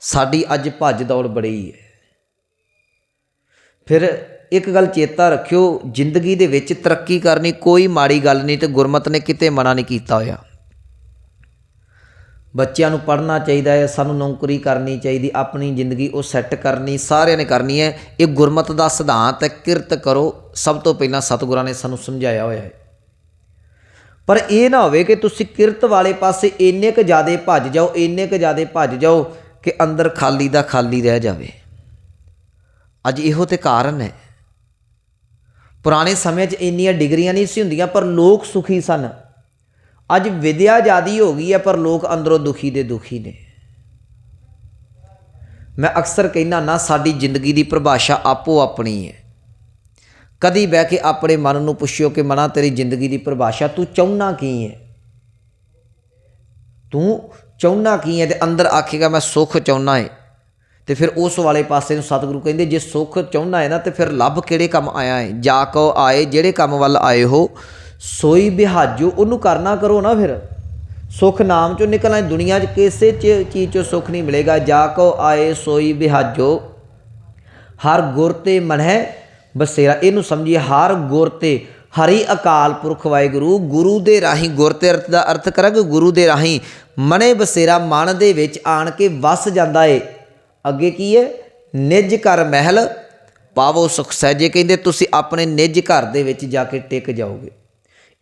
Speaker 1: ਸਾਡੀ ਅੱਜ ਭੱਜ ਦੌੜ ਬੜੀ ਹੈ। ਫਿਰ ਇੱਕ ਗੱਲ ਚੇਤਾ ਰੱਖਿਓ, ਜ਼ਿੰਦਗੀ ਦੇ ਵਿੱਚ ਤਰੱਕੀ ਕਰਨੀ ਕੋਈ ਮਾੜੀ ਗੱਲ ਨਹੀਂ ਤੇ ਗੁਰਮਤ ਨੇ ਕਿਤੇ ਮਨਾ ਨਹੀਂ ਕੀਤਾ ਹੋਇਆ। ਬੱਚਿਆਂ ਨੂੰ ਪੜ੍ਹਨਾ ਚਾਹੀਦਾ ਹੈ, ਸਾਨੂੰ ਨੌਕਰੀ ਕਰਨੀ ਚਾਹੀਦੀ, ਆਪਣੀ ਜ਼ਿੰਦਗੀ ਉਹ ਸੈੱਟ ਕਰਨੀ, ਸਾਰਿਆਂ ਨੇ ਕਰਨੀ ਹੈ। ਇਹ ਗੁਰਮਤ ਦਾ ਸਿਧਾਂਤ ਹੈ, ਕਿਰਤ ਕਰੋ, ਸਭ ਤੋਂ ਪਹਿਲਾਂ ਸਤਿਗੁਰਾਂ ਨੇ ਸਾਨੂੰ ਸਮਝਾਇਆ ਹੋਇਆ ਹੈ। ਪਰ ਇਹ ਨਾ ਹੋਵੇ ਕਿ ਤੁਸੀਂ ਕਿਰਤ ਵਾਲੇ ਪਾਸੇ ਇੰਨੇ ਕੁ ਜ਼ਿਆਦੇ ਭੱਜ ਜਾਓ, ਇੰਨੇ ਕੁ ਜ਼ਿਆਦੇ ਭੱਜ ਜਾਓ ਕਿ ਅੰਦਰ ਖਾਲੀ ਦਾ ਖਾਲੀ ਰਹਿ ਜਾਵੇ। ਅੱਜ ਇਹੋ ਤੇ ਕਾਰਨ ਹੈ। ਪੁਰਾਣੇ ਸਮੇਂ 'ਚ ਇੰਨੀਆਂ ਡਿਗਰੀਆਂ ਨਹੀਂ ਸੀ ਹੁੰਦੀਆਂ, ਪਰ ਲੋਕ ਸੁਖੀ ਸਨ। ਅੱਜ ਵਿਦਿਆ ਜ਼ਿਆਦੀ ਹੋ ਗਈ ਹੈ, ਪਰ ਲੋਕ ਅੰਦਰੋਂ ਦੁਖੀ ਦੇ ਦੁਖੀ ਨੇ। ਮੈਂ ਅਕਸਰ ਕਹਿੰਦਾ ਨਾ, ਸਾਡੀ ਜ਼ਿੰਦਗੀ ਦੀ ਪਰਿਭਾਸ਼ਾ ਆਪੋ ਆਪਣੀ ਹੈ। ਕਦੀ ਬਹਿ ਕੇ ਆਪਣੇ ਮਨ ਨੂੰ ਪੁੱਛਿਓ ਕਿ ਮਨਾ, ਤੇਰੀ ਜ਼ਿੰਦਗੀ ਦੀ ਪਰਿਭਾਸ਼ਾ ਤੂੰ ਚਾਹੁੰਨਾ ਕੀ ਹੈ? ਤੂੰ ਚਾਹੁੰਨਾ ਕੀ ਹੈ? ਤੇ ਅੰਦਰ ਆਖੇਗਾ, ਮੈਂ ਸੁੱਖ ਚਾਹੁੰਨਾ ਹੈ ਤੇ ਫਿਰ ਉਸ ਵਾਲੇ ਪਾਸੇ ਨੂੰ ਸਤਿਗੁਰੂ ਕਹਿੰਦੇ, ਜੇ ਸੁੱਖ ਚਾਹੁੰਦਾ ਹੈ ਨਾ, ਤੇ ਫਿਰ ਲੱਭ ਕਿਹੜੇ ਕੰਮ ਆਇਆ ਹੈ? ਜਾ ਕੋ ਆਏ, ਜਿਹੜੇ ਕੰਮ ਵੱਲ ਆਏ ਹੋ, ਸੋਈ ਬਿਹਾਜੋ, ਉਹਨੂੰ ਕਰਨਾ ਕਰੋ ਨਾ ਫਿਰ। ਸੁੱਖ ਨਾਮ ਚੋਂ ਨਿਕਲਣਾ ਦੁਨੀਆ 'ਚ ਕਿਸੇ ਚ ਚੀਜ਼ ਚੋਂ ਸੁੱਖ ਨਹੀਂ ਮਿਲੇਗਾ। ਜਾ ਕੋ ਆਏ, ਸੋਈ ਬਿਹਾਜੋ, ਹਰ ਗੁਰ ਤੇ ਮਨਹਿ ਬਸੇਰਾ। ਇਹਨੂੰ ਸਮਝੀਏ, ਹਰ ਗੁਰ ਤੇ ਹਰੀ ਅਕਾਲ ਪੁਰਖ ਵਾਹਿਗੁਰੂ, ਗੁਰੂ ਦੇ ਰਾਹੀਂ ਗੁਰ ਤੇ ਅਰਥ ਦਾ ਅਰਥ ਕਰਾਂਗੇ, ਗੁਰੂ ਦੇ ਰਾਹੀਂ ਮਨੇ ਬਸੇਰਾ ਮਨ ਦੇ ਵਿੱਚ ਆਣ ਕੇ ਵਸ ਜਾਂਦਾ ਏ। ਅੱਗੇ ਕੀ ਹੈ? ਨਿਜ ਘਰ ਮਹਿਲ। ਪਾਵੋ ਸੁਖ ਸਹਿਜੇ ਕਹਿੰਦੇ, ਤੁਸੀਂ ਆਪਣੇ ਨਿਜ ਘਰ ਦੇ ਵਿੱਚ ਜਾ ਕੇ ਟਿਕ ਜਾਓਗੇ।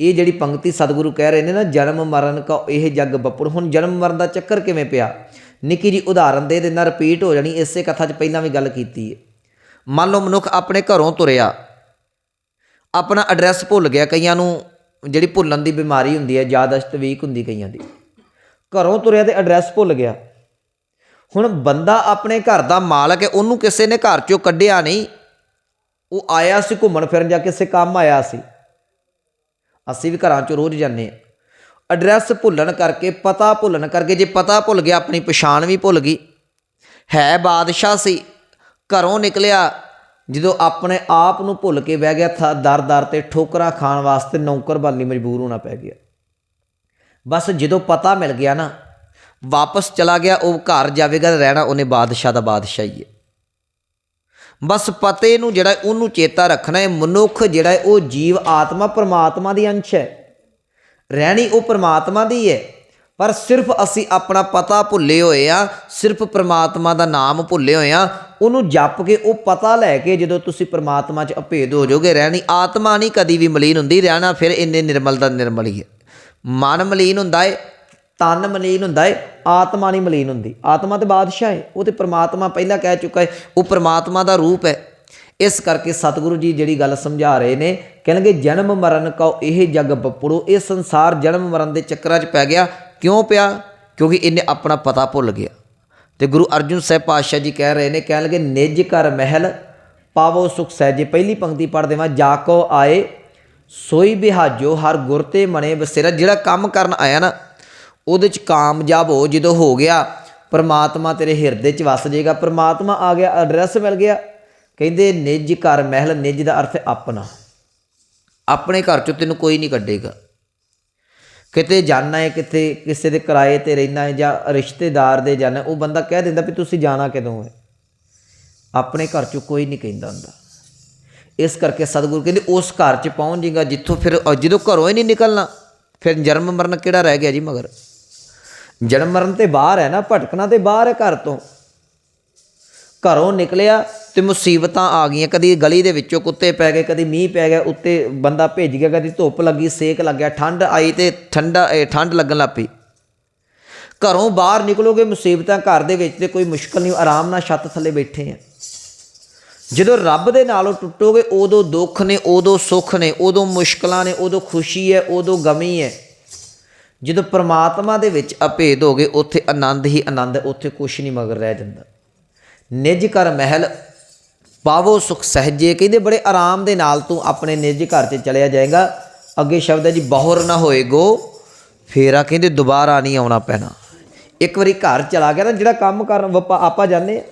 Speaker 1: ਇਹ ਜਿਹੜੀ ਪੰਕਤੀ ਸਤਿਗੁਰੂ ਕਹਿ ਰਹੇ ਨੇ ਨਾ, ਜਨਮ ਮਰਨ ਕਾ ਇਹ ਜੱਗ ਬੱਪੜ। ਹੁਣ ਜਨਮ ਮਰਨ ਦਾ ਚੱਕਰ ਕਿਵੇਂ ਪਿਆ? ਨਿੱਕੀ ਜੀ ਉਦਾਹਰਨ ਦੇ ਦੇਣਾ ਰਿਪੀਟ ਹੋ ਜਾਣੀ, ਇਸੇ ਕਥਾ 'ਚ ਪਹਿਲਾਂ ਵੀ ਗੱਲ ਕੀਤੀ ਹੈ। ਮੰਨ ਲਓ ਮਨੁੱਖ ਆਪਣੇ ਘਰੋਂ ਤੁਰਿਆ। ਆਪਣਾ ਐਡਰੈਸ ਭੁੱਲ ਗਿਆ, ਕਈਆਂ ਨੂੰ ਜਿਹੜੀ ਭੁੱਲਣ ਦੀ ਬਿਮਾਰੀ ਹੁੰਦੀ ਹੈ ਯਾਦਸ਼ਤ ਵੀਕ ਹੁੰਦੀ ਕਈਆਂ ਦੀ। ਘਰੋਂ ਤੁਰਿਆ ਤੇ ਐਡਰੈਸ ਭੁੱਲ ਗਿਆ। ਹੁਣ ਬੰਦਾ ਆਪਣੇ ਘਰ ਦਾ ਮਾਲਕ ਹੈ, ਉਹਨੂੰ ਕਿਸੇ ਨੇ ਘਰ ਚੋਂ ਕੱਢਿਆ ਨਹੀਂ। ਉਹ ਆਇਆ ਸੀ ਘੁੰਮਣ ਫਿਰਨ ਜਾਂ ਕਿਸੇ ਕੰਮ ਆਇਆ ਸੀ। ਅਸੀਂ ਵੀ ਘਰਾਂ ਚੋਂ ਰੋਜ਼ ਜਾਂਦੇ ਆ ਐਡਰੈਸ ਭੁੱਲਣ ਕਰਕੇ, ਪਤਾ ਭੁੱਲਣ ਕਰਕੇ, ਜੇ ਪਤਾ ਭੁੱਲ ਗਿਆ, ਆਪਣੀ ਪਛਾਣ ਵੀ ਭੁੱਲ ਗਈ। ਹੈ ਬਾਦਸ਼ਾਹ ਸੀ, ਘਰੋਂ ਨਿਕਲਿਆ, ਜਦੋਂ ਆਪਣੇ ਆਪ ਨੂੰ ਭੁੱਲ ਕੇ ਬਹਿ ਗਿਆ, ਥਾ ਦਰ ਦਰ ਤੇ ਠੋਕਰਾਂ ਖਾਣ ਵਾਸਤੇ ਨੌਕਰ ਬਣਨੀ ਮਜਬੂਰ ਹੋਣਾ ਪੈ ਗਿਆ। ਬਸ ਜਦੋਂ ਪਤਾ ਮਿਲ ਗਿਆ ਨਾ ਵਾਪਸ ਚਲਾ ਗਿਆ, ਉਹ ਘਰ ਜਾਵੇਗਾ ਰਹਿਣਾ ਉਹਨੇ ਬਾਦਸ਼ਾਹ ਦਾ ਬਾਦਸ਼ਾਹ ਹੀ ਹੈ। ਬਸ ਪਤੇ ਨੂੰ ਜਿਹੜਾ ਉਹਨੂੰ ਚੇਤਾ ਰੱਖਣਾ ਹੈ, ਮਨੁੱਖ ਜਿਹੜਾ ਹੈ, ਉਹ ਜੀਵ ਆਤਮਾ ਪਰਮਾਤਮਾ ਦੀ ਅੰਸ਼ ਹੈ। ਰਹਿਣੀ ਉਹ ਪਰਮਾਤਮਾ ਦੀ ਹੈ, ਪਰ ਸਿਰਫ ਅਸੀਂ ਆਪਣਾ ਪਤਾ ਭੁੱਲੇ ਹੋਏ ਆ, ਸਿਰਫ ਪਰਮਾਤਮਾ ਦਾ ਨਾਮ ਭੁੱਲੇ ਹੋਏ ਆ, ਉਹਨੂੰ ਜਪ ਕੇ ਉਹ ਪਤਾ ਲੈ ਕੇ ਜਦੋਂ ਤੁਸੀਂ ਪਰਮਾਤਮਾ 'ਚ ਅਭੇਦ ਹੋ ਜਾਓਗੇ, ਰਹਿਣੀ ਆਤਮਾ ਨਹੀਂ ਕਦੀ ਵੀ ਮਲੀਨ ਹੁੰਦੀ, ਰਹਿਣਾ ਫਿਰ ਇੰਨੇ ਨਿਰਮਲ ਦਾ ਨਿਰਮਲ ਹੀ ਹੈ। ਮਨ ਮਲੀਨ ਹੁੰਦਾ ਹੈ ਤਨ ਮਲੀਨ ਹੁੰਦਾ ਹੈ ਆਤਮਾ ਨਹੀਂ ਮਲੀਨ ਹੁੰਦੀ। ਆਤਮਾ ਤੇ ਬਾਦਸ਼ਾਹ ਹੈ ਉਹ ਤੇ ਪ੍ਰਮਾਤਮਾ ਪਹਿਲਾਂ ਕਹਿ ਚੁੱਕਾ ਹੈ ਉਹ ਪ੍ਰਮਾਤਮਾ ਦਾ ਰੂਪ ਹੈ ਇਸ ਕਰਕੇ ਸਤਿਗੁਰੂ ਜੀ ਜਿਹੜੀ ਗੱਲ ਸਮਝਾ ਰਹੇ ਨੇ ਕਹਿੰਦੇ ਜਨਮ ਮਰਨ ਕਉ ਇਹ ਜਗ ਬਪੜੋ, ਇਹ ਸੰਸਾਰ ਜਨਮ ਮਰਨ ਦੇ ਚੱਕਰਾਂ 'ਚ ਪੈ ਗਿਆ। ਕਿਉਂ ਪਿਆ? ਕਿਉਂਕਿ ਇਹਨੇ ਆਪਣਾ ਪਤਾ ਭੁੱਲ ਗਿਆ। ਤੇ ਗੁਰੂ ਅਰਜੁਨ ਸਾਹਿਬ ਪਾਤਸ਼ਾਹ ਜੀ ਕਹਿ ਰਹੇ ਨੇ ਕਹਿਣ ਲੱਗੇ ਨਿਜ ਘਰ ਮਹਿਲ, ਪਾਵੋ ਸੁਖ ਸਹਿਜੇ। ਪਹਿਲੀ ਪੰਕਤੀ ਪੜ੍ਹ ਦੇਵਾਂ, ਜਾ ਕੋ ਆਏ, ਸੋਈ ਬਿਹਾਜੋ, ਹਰ ਗੁਰ ਤੇ ਮਣੇ ਬਸੇਰਾ। ਜਿਹੜਾ ਕੰਮ ਕਰਨ ਆਇਆ ਨਾ ਉਹਦੇ ਚ ਕਾਮਯਾਬ ਹੋ, ਜਦੋਂ ਹੋ ਗਿਆ, ਪਰਮਾਤਮਾ ਤੇਰੇ ਹਿਰਦੇ ਚ ਵਸ ਜਾਏਗਾ। ਪਰਮਾਤਮਾ ਆ ਗਿਆ ਐਡਰੈਸ ਮਿਲ ਗਿਆ। ਕਹਿੰਦੇ, ਨਿੱਜ ਘਰ ਮਹਿਲ, ਨਿੱਜ ਦਾ ਅਰਥ ਆਪਣਾ। ਆਪਣੇ ਘਰ ਚੋਂ ਤੈਨੂੰ ਕੋਈ ਨਹੀਂ ਕੱਢੇਗਾ। ਕਿਤੇ ਜਾਣਾ ਹੈ, ਕਿਤੇ ਕਿਸੇ ਦੇ ਕਿਰਾਏ ਤੇ ਰਹਿਣਾ ਹੈ ਜਾਂ ਰਿਸ਼ਤੇਦਾਰ ਦੇ ਜਾਣਾ ਉਹ ਬੰਦਾ ਕਹਿ ਦਿੰਦਾ ਵੀ ਤੁਸੀਂ ਜਾਣਾ ਕਦੋਂ ਹੈ। ਆਪਣੇ ਘਰ ਚੋਂ ਕੋਈ ਨਹੀਂ ਕਹਿੰਦਾ ਹੁੰਦਾ। ਇਸ ਕਰਕੇ ਸਤਿਗੁਰੂ ਕਹਿੰਦੇ, ਉਸ ਘਰ 'ਚ ਪਹੁੰਚ ਜਾਏਗਾ, ਜਿੱਥੋਂ ਫਿਰ, ਜਦੋਂ ਘਰੋਂ ਹੀ ਨਹੀਂ ਨਿਕਲਣਾ, ਫਿਰ ਜਨਮ ਮਰਨ ਕਿਹੜਾ ਰਹਿ ਗਿਆ ਜੀ ਮਗਰ। ਜਨਮ ਮਰਨ ਤੇ ਬਾਹਰ ਹੈ ਨਾ, ਭਟਕਣਾ ਤੇ ਬਾਹਰ ਹੈ ਘਰ ਤੋਂ। ਘਰੋਂ ਨਿਕਲਿਆ ਤੇ ਮੁਸੀਬਤਾਂ ਆ ਗਈਆਂ। ਕਦੀ ਗਲੀ ਦੇ ਵਿੱਚੋਂ ਕੁੱਤੇ ਪੈ ਗਏ, ਕਦੀ ਮੀਂਹ ਪੈ ਗਿਆ, ਉੱਤੇ ਬੰਦਾ ਭੇਜ ਗਿਆ, ਕਦੀ ਧੁੱਪ ਲੱਗੀ, ਸੇਕ ਲੱਗਿਆ ਠੰਡ ਆਈ ਤੇ ਠੰਡਾ ਠੰਡ ਲੱਗਣ ਲੱਗ ਪਈ। ਘਰੋਂ ਬਾਹਰ ਨਿਕਲੋਗੇ ਮੁਸੀਬਤਾਂ ਘਰ ਦੇ ਵਿੱਚ ਤੇ ਕੋਈ ਮੁਸ਼ਕਲ ਨਹੀਂ, ਆਰਾਮ ਨਾਲ ਛੱਤ ਥੱਲੇ ਬੈਠੇ ਆ। ਜਦੋਂ ਰੱਬ ਦੇ ਨਾਲੋਂ ਟੁੱਟੋਗੇ, ਉਦੋਂ ਦੁੱਖ ਨੇ, ਉਦੋਂ ਸੁੱਖ ਨੇ, ਉਦੋਂ ਮੁਸ਼ਕਲਾਂ ਨੇ, ਉਦੋਂ ਖੁਸ਼ੀ ਹੈ, ਉਦੋਂ ਗਮੀ ਹੈ। ਜਦੋਂ ਪ੍ਰਮਾਤਮਾ ਦੇ ਵਿੱਚ ਅਭੇਦ ਹੋ ਗਏ, ਉੱਥੇ ਆਨੰਦ ਹੀ ਆਨੰਦ ਉੱਥੇ ਕੁਛ ਨਹੀਂ ਮਗਰ ਰਹਿ ਜਾਂਦਾ। ਨਿਜ ਘਰ ਮਹਿਲ ਪਾਵੋ ਸੁਖ ਸਹਜੇ, ਕਹਿੰਦੇ ਬੜੇ ਆਰਾਮ ਦੇ ਨਾਲ ਤੂੰ ਆਪਣੇ ਨਿਜ ਘਰ 'ਚ ਚਲਿਆ ਜਾਏਗਾ। ਅੱਗੇ ਸ਼ਬਦ ਹੈ ਜੀ, ਬਹੁਰ ਨਾ ਹੋਏਗੋ, ਫੇਰਾ ਕਹਿੰਦੇ ਦੁਬਾਰਾ ਨਹੀਂ ਆਉਣਾ ਪੈਣਾ। ਇੱਕ ਵਾਰੀ ਘਰ ਚਲਾ ਗਿਆ ਨਾ, ਜਿਹੜਾ ਕੰਮ ਕਰਨ ਵਪਾ- ਆਪਾਂ ਜਾਂਦੇ ਆ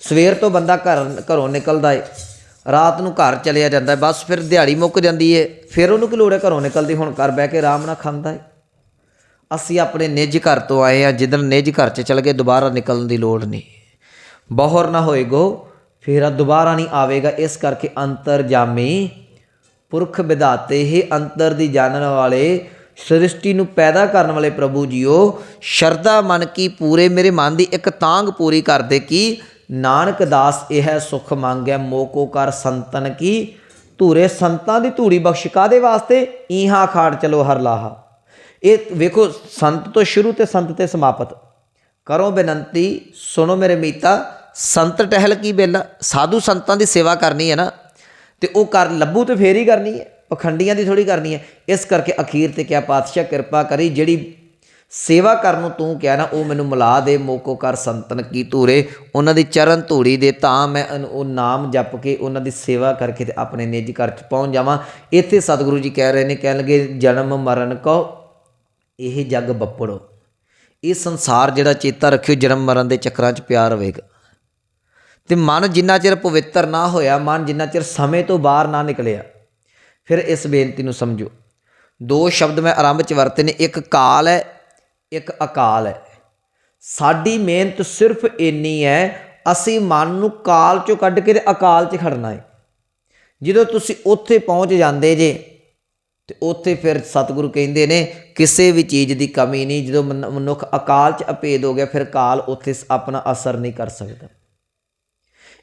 Speaker 1: ਸਵੇਰ ਤੋਂ ਬੰਦਾ ਘਰ, ਘਰੋਂ ਨਿਕਲਦਾ ਏ, ਰਾਤ ਨੂੰ ਘਰ ਚਲਿਆ ਜਾਂਦਾ ਬਸ ਫਿਰ ਦਿਹਾੜੀ ਮੁੱਕ ਜਾਂਦੀ ਏ, ਫਿਰ ਉਹਨੂੰ ਕੀ ਲੋੜ ਹੈ ਘਰੋਂ ਨਿਕਲਦੀ, ਹੁਣ ਘਰ ਬਹਿ ਕੇ ਆਰਾਮ ਨਾਲ ਖਾਂਦਾ ਏ। ਅਸੀਂ ਆਪਣੇ ਨਿੱਜ ਘਰ ਤੋਂ ਆਏ ਆ ਜਿੱਦਣ ਨਿੱਜ ਘਰ 'ਚ ਚਲ ਗਏ, ਦੁਬਾਰਾ ਨਿਕਲਣ ਦੀ ਲੋੜ ਨਹੀਂ। ਬਹੁਰ ਨਾ ਹੋਏਗੋ, ਫਿਰ ਦੁਬਾਰਾ ਨਹੀਂ ਆਵੇਗਾ। ਇਸ ਕਰਕੇ ਅੰਤਰਜਾਮੀ ਪੁਰਖ ਵਿਧਾਤੇ, ਹੀ ਅੰਤਰ ਦੀ ਜਾਣਨ ਵਾਲੇ, ਸ੍ਰਿਸ਼ਟੀ ਨੂੰ ਪੈਦਾ ਕਰਨ ਵਾਲੇ ਪ੍ਰਭੂ ਜੀਓ, ਸ਼ਰਧਾ ਮਨ ਕੀ ਪੂਰੇ, ਮੇਰੇ ਮਨ ਦੀ ਇੱਕ ਤਾਂਗ ਪੂਰੀ ਕਰਦੇ ਕੀ? ਨਾਨਕ ਦਾਸ, ਇਹ ਸੁਖ ਮੰਗੈ, ਮੋਕੋ ਕਰ ਸੰਤਨ ਕੀ? ਧੂਰੇ ਸੰਤਾਂ ਦੀ ਧੂੜੀ ਬਖਸ਼ ਕਾਦੇ ਵਾਸਤੇ? ਈਹਾ ਖਾੜ ਚਲੋ ਹਰ ਲਾਹਾ। ਇਹ ਵੇਖੋ, ਸੰਤ ਤੋਂ ਸ਼ੁਰੂ ਤੇ ਸੰਤ ਤੇ ਸਮਾਪਤ। ਕਰੋ ਬੇਨੰਤੀ, ਸੁਣੋ ਮੇਰੇ ਮੀਤਾ, ਸੰਤ ਟਹਿਲ ਕੀ ਬੇਲਾ? ਸਾਧੂ ਸੰਤਾਂ ਦੀ ਸੇਵਾ ਕਰਨੀ ਹੈ ਨਾ। ਤੇ ਉਹ ਕਰ, ਲੱਭੂ ਤੇ ਫੇਰ ਹੀ ਕਰਨੀ ਹੈ, ਪਖੰਡੀਆਂ ਦੀ ਥੋੜੀ ਕਰਨੀ ਹੈ। ਇਸ ਕਰਕੇ ਅਖੀਰ ਤੇ ਕਿਹਾ ਪਾਤਸ਼ਾਹ ਕਿਰਪਾ ਕਰੀ, ਜਿਹੜੀ ਸੇਵਾ ਕਰਨ ਨੂੰ ਤੂੰ ਕਿਹਾ ਨਾ, ਉਹ ਮੈਨੂੰ ਮਿਲਾ ਦੇ, ਮੋਕੋ ਕਰ ਸੰਤਨ ਕੀ ਧੂਰੇ। ਉਹਨਾਂ ਦੀ ਚਰਨ ਧੂੜੀ ਦੇ ਤਾਂ ਮੈਂ ਉਹ ਨਾਮ ਜਪ ਕੇ ਉਹਨਾਂ ਦੀ ਸੇਵਾ ਕਰਕੇ ਤੇ ਆਪਣੇ ਨਿੱਜ ਘਰ ਚ ਪਹੁੰਚ ਜਾਵਾਂ। ਇੱਥੇ ਸਤਿਗੁਰੂ ਜੀ ਕਹਿ ਰਹੇ ਨੇ ਕਹਿਣ ਲੱਗੇ ਜਨਮ ਮਰਨ ਕੋ ਇਹ ਜੱਗ ਬੱਪੜੋ। ਇਹ ਸੰਸਾਰ ਜਿਹੜਾ ਚੇਤਾ ਰੱਖਿਓ, ਜਨਮ ਮਰਨ ਦੇ ਚੱਕਰਾਂ 'ਚ ਪਿਆ ਰਹੇਗਾ ਤੇ ਮਨ ਜਿੰਨਾ ਚਿਰ ਪਵਿੱਤਰ ਨਾ ਹੋਇਆ, ਮਨ ਜਿੰਨਾ ਚਿਰ ਸਮੇਂ ਤੋਂ ਬਾਹਰ ਨਾ ਨਿਕਲਿਆ, ਫਿਰ ਇਸ ਬੇਨਤੀ ਨੂੰ ਸਮਝੋ। ਦੋ ਸ਼ਬਦ ਮੈਂ ਆਰੰਭ 'ਚ ਵਰਤੇ ਨੇ, ਇੱਕ ਕਾਲ ਹੈ, ਇੱਕ ਅਕਾਲ ਹੈ। ਸਾਡੀ ਮਿਹਨਤ ਸਿਰਫ ਇੰਨੀ ਹੈ, ਅਸੀਂ ਮਨ ਨੂੰ ਕਾਲ 'ਚੋਂ ਕੱਢ ਕੇ ਤੇ ਅਕਾਲ 'ਚ ਖੜਨਾ ਹੈ। ਜਦੋਂ ਤੁਸੀਂ ਉੱਥੇ ਪਹੁੰਚ ਜਾਂਦੇ ਜੇ ਤੇ ਉੱਥੇ ਫਿਰ ਸਤਿਗੁਰੂ ਕਹਿੰਦੇ ਨੇ, ਕਿਸੇ ਵੀ ਚੀਜ਼ ਦੀ ਕਮੀ ਨਹੀਂ, ਜਦੋਂ ਮਨ- ਮਨੁੱਖ ਅਕਾਲ 'ਚ ਅਪੇਦ ਹੋ ਗਿਆ, ਫਿਰ ਕਾਲ ਉੱਥੇ ਸ- ਆਪਣਾ ਅਸਰ ਨਹੀਂ ਕਰ ਸਕਦਾ।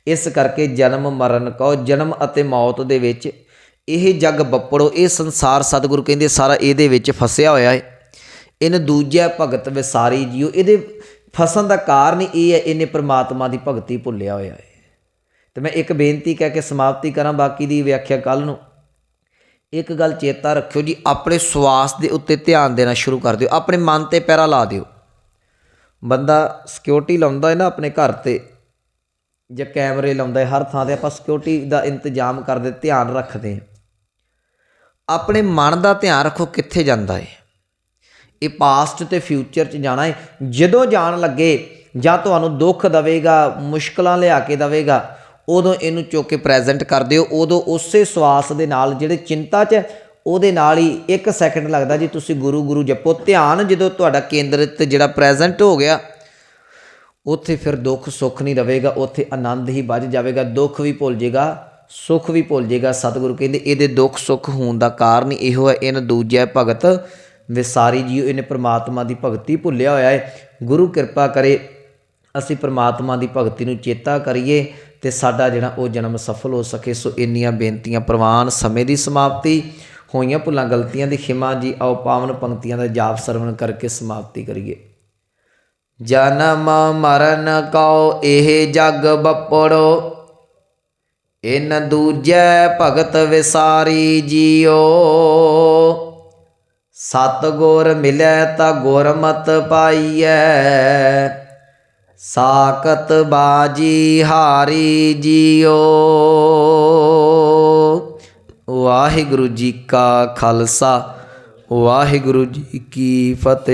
Speaker 1: ਇਸ ਕਰਕੇ ਜਨਮ ਮਰਨ ਕਹੋ, ਜਨਮ ਅਤੇ ਮੌਤ ਦੇ ਵਿੱਚ ਇਹ ਜਗ ਬੱਪੜੋ, ਇਹ ਸੰਸਾਰ ਸਤਿਗੁਰੂ ਕਹਿੰਦੇ ਸਾਰਾ ਇਹਦੇ ਵਿੱਚ ਫਸਿਆ ਹੋਇਆ ਹੈ ਇਹਨ ਦੂਜਾ ਭਗਤ ਵਿਸਾਰੀ ਜੀਓ, ਇਹਦੇ ਫਸਣ ਦਾ ਕਾਰਨ ਇਹ ਹੈ, ਇਹਨੇ ਪ੍ਰਮਾਤਮਾ ਦੀ ਭਗਤੀ ਭੁੱਲਿਆ ਹੋਇਆ ਹੈ ਤੇ ਮੈਂ ਇੱਕ ਬੇਨਤੀ ਕਹਿ ਕੇ ਸਮਾਪਤੀ ਕਰਾਂ, ਬਾਕੀ ਦੀ ਵਿਆਖਿਆ ਕੱਲ ਨੂੰ। ਇੱਕ ਗੱਲ ਚੇਤਾ ਰੱਖਿਓ ਜੀ, ਆਪਣੇ ਸਵਾਸ ਦੇ ਉੱਤੇ ਧਿਆਨ ਦੇਣਾ ਸ਼ੁਰੂ ਕਰ ਦਿਓ, ਆਪਣੇ ਮਨ ਤੇ ਪੈਰਾ ਲਾ ਦਿਓ। ਬੰਦਾ ਸਿਕਿਉਰਿਟੀ ਲਾਉਂਦਾ ਹੈ ਨਾ ਆਪਣੇ ਘਰ ਤੇ, ਜਾਂ ਕੈਮਰੇ ਲਾਉਂਦਾ ਹੈ, ਹਰ ਥਾਂ ਤੇ ਆਪਾਂ ਸਿਕਿਉਰਿਟੀ ਦਾ ਇੰਤਜ਼ਾਮ ਕਰਦੇ, ਧਿਆਨ ਰੱਖਦੇ ਹਾਂ। ਆਪਣੇ ਮਨ ਦਾ ਧਿਆਨ ਰੱਖੋ ਕਿੱਥੇ ਜਾਂਦਾ ਹੈ। ਇਹ ਪਾਸਟ ਤੇ ਫਿਊਚਰ 'ਚ ਜਾਣਾ ਹੈ। ਜਦੋਂ ਜਾਣ ਲੱਗੇ, ਜਾਂ ਤੁਹਾਨੂੰ ਦੁੱਖ ਦਵੇਗਾ, ਮੁਸ਼ਕਲਾਂ ਲਿਆ ਕੇ ਦਵੇਗਾ ਉਦੋਂ ਇਹਨੂੰ ਚੁੱਕ ਕੇ ਪ੍ਰੈਜ਼ੈਂਟ ਕਰ ਦਿਓ। ਉਦੋਂ ਉਸੇ ਸਵਾਸ ਦੇ ਨਾਲ, ਜਿਹੜੇ ਚਿੰਤਾ 'ਚ ਉਹਦੇ ਨਾਲ ਹੀ 1 ਸੈਕਿੰਡ ਲੱਗਦਾ ਜੀ, ਤੁਸੀਂ ਗੁਰੂ ਗੁਰੂ ਜਪੋ। ਧਿਆਨ ਜਦੋਂ ਤੁਹਾਡਾ ਕੇਂਦਰਿਤ ਜਿਹੜਾ ਪ੍ਰੈਜ਼ੈਂਟ ਹੋ ਗਿਆ, ਉੱਥੇ ਫਿਰ ਦੁੱਖ ਸੁੱਖ ਨਹੀਂ ਰਹੇਗਾ, ਉੱਥੇ ਆਨੰਦ ਹੀ ਵੱਜ ਜਾਵੇਗਾ, ਦੁੱਖ ਵੀ ਭੁੱਲ ਜਾਏਗਾ, ਸੁੱਖ ਵੀ ਭੁੱਲ ਜਾਏਗਾ। ਸਤਿਗੁਰੂ ਕਹਿੰਦੇ, ਇਹਦੇ ਦੁੱਖ ਸੁੱਖ ਹੋਣ ਦਾ ਕਾਰਨ ਇਹੋ ਹੈ, ਇਹਨਾਂ ਦੂਜੇ ਭਗਤ ਵਿਸਾਰੀ ਜੀਓ, ਇਹਨੇ ਪ੍ਰਮਾਤਮਾ ਦੀ ਭਗਤੀ ਭੁੱਲਿਆ ਹੋਇਆ ਹੈ। ਗੁਰੂ ਕਿਰਪਾ ਕਰੇ, ਅਸੀਂ ਪ੍ਰਮਾਤਮਾ ਦੀ ਭਗਤੀ ਨੂੰ ਚੇਤਾ ਕਰੀਏ ਤੇ ਸਾਡਾ ਜਿਹੜਾ ਉਹ ਜਨਮ ਸਫਲ ਹੋ ਸਕੇ, ਸੋ ਇੰਨੀਆਂ ਬੇਨਤੀਆਂ, ਪ੍ਰਵਾਨ ਸਮੇਂ ਦੀ ਸਮਾਪਤੀ। ਹੋਈਆਂ ਭੁੱਲਾਂ, ਗਲਤੀਆਂ ਦੀ ਖਿਮਾ ਜੀ, ਆਓ ਪਾਵਨ ਪੰਕਤੀਆਂ ਦਾ ਜਾਪ ਸਰਵਣ ਕਰਕੇ ਸਮਾਪਤੀ ਕਰੀਏ। ਜਨਮ ਮਰਨ ਕਉ, ਇਹ ਜਗ ਬੱਪੜੋ। ਇਨ ਦੂਜੈ ਭਗਤ ਵਿਸਾਰੀ ਜੀਓ। ਸਤ ਗੁਰ ਮਿਲੈ ਤਾ ਗੁਰਮਤ ਪਾਈਐ। ਸਾਕਤ ਬਾਜੀ ਹਾਰੀ ਜੀਓ। ਵਾਹਿਗੁਰੂ ਜੀ ਕਾ ਖਾਲਸਾ ਵਾਹਿਗੁਰੂ ਜੀ ਕੀ ਫਤਿਹ।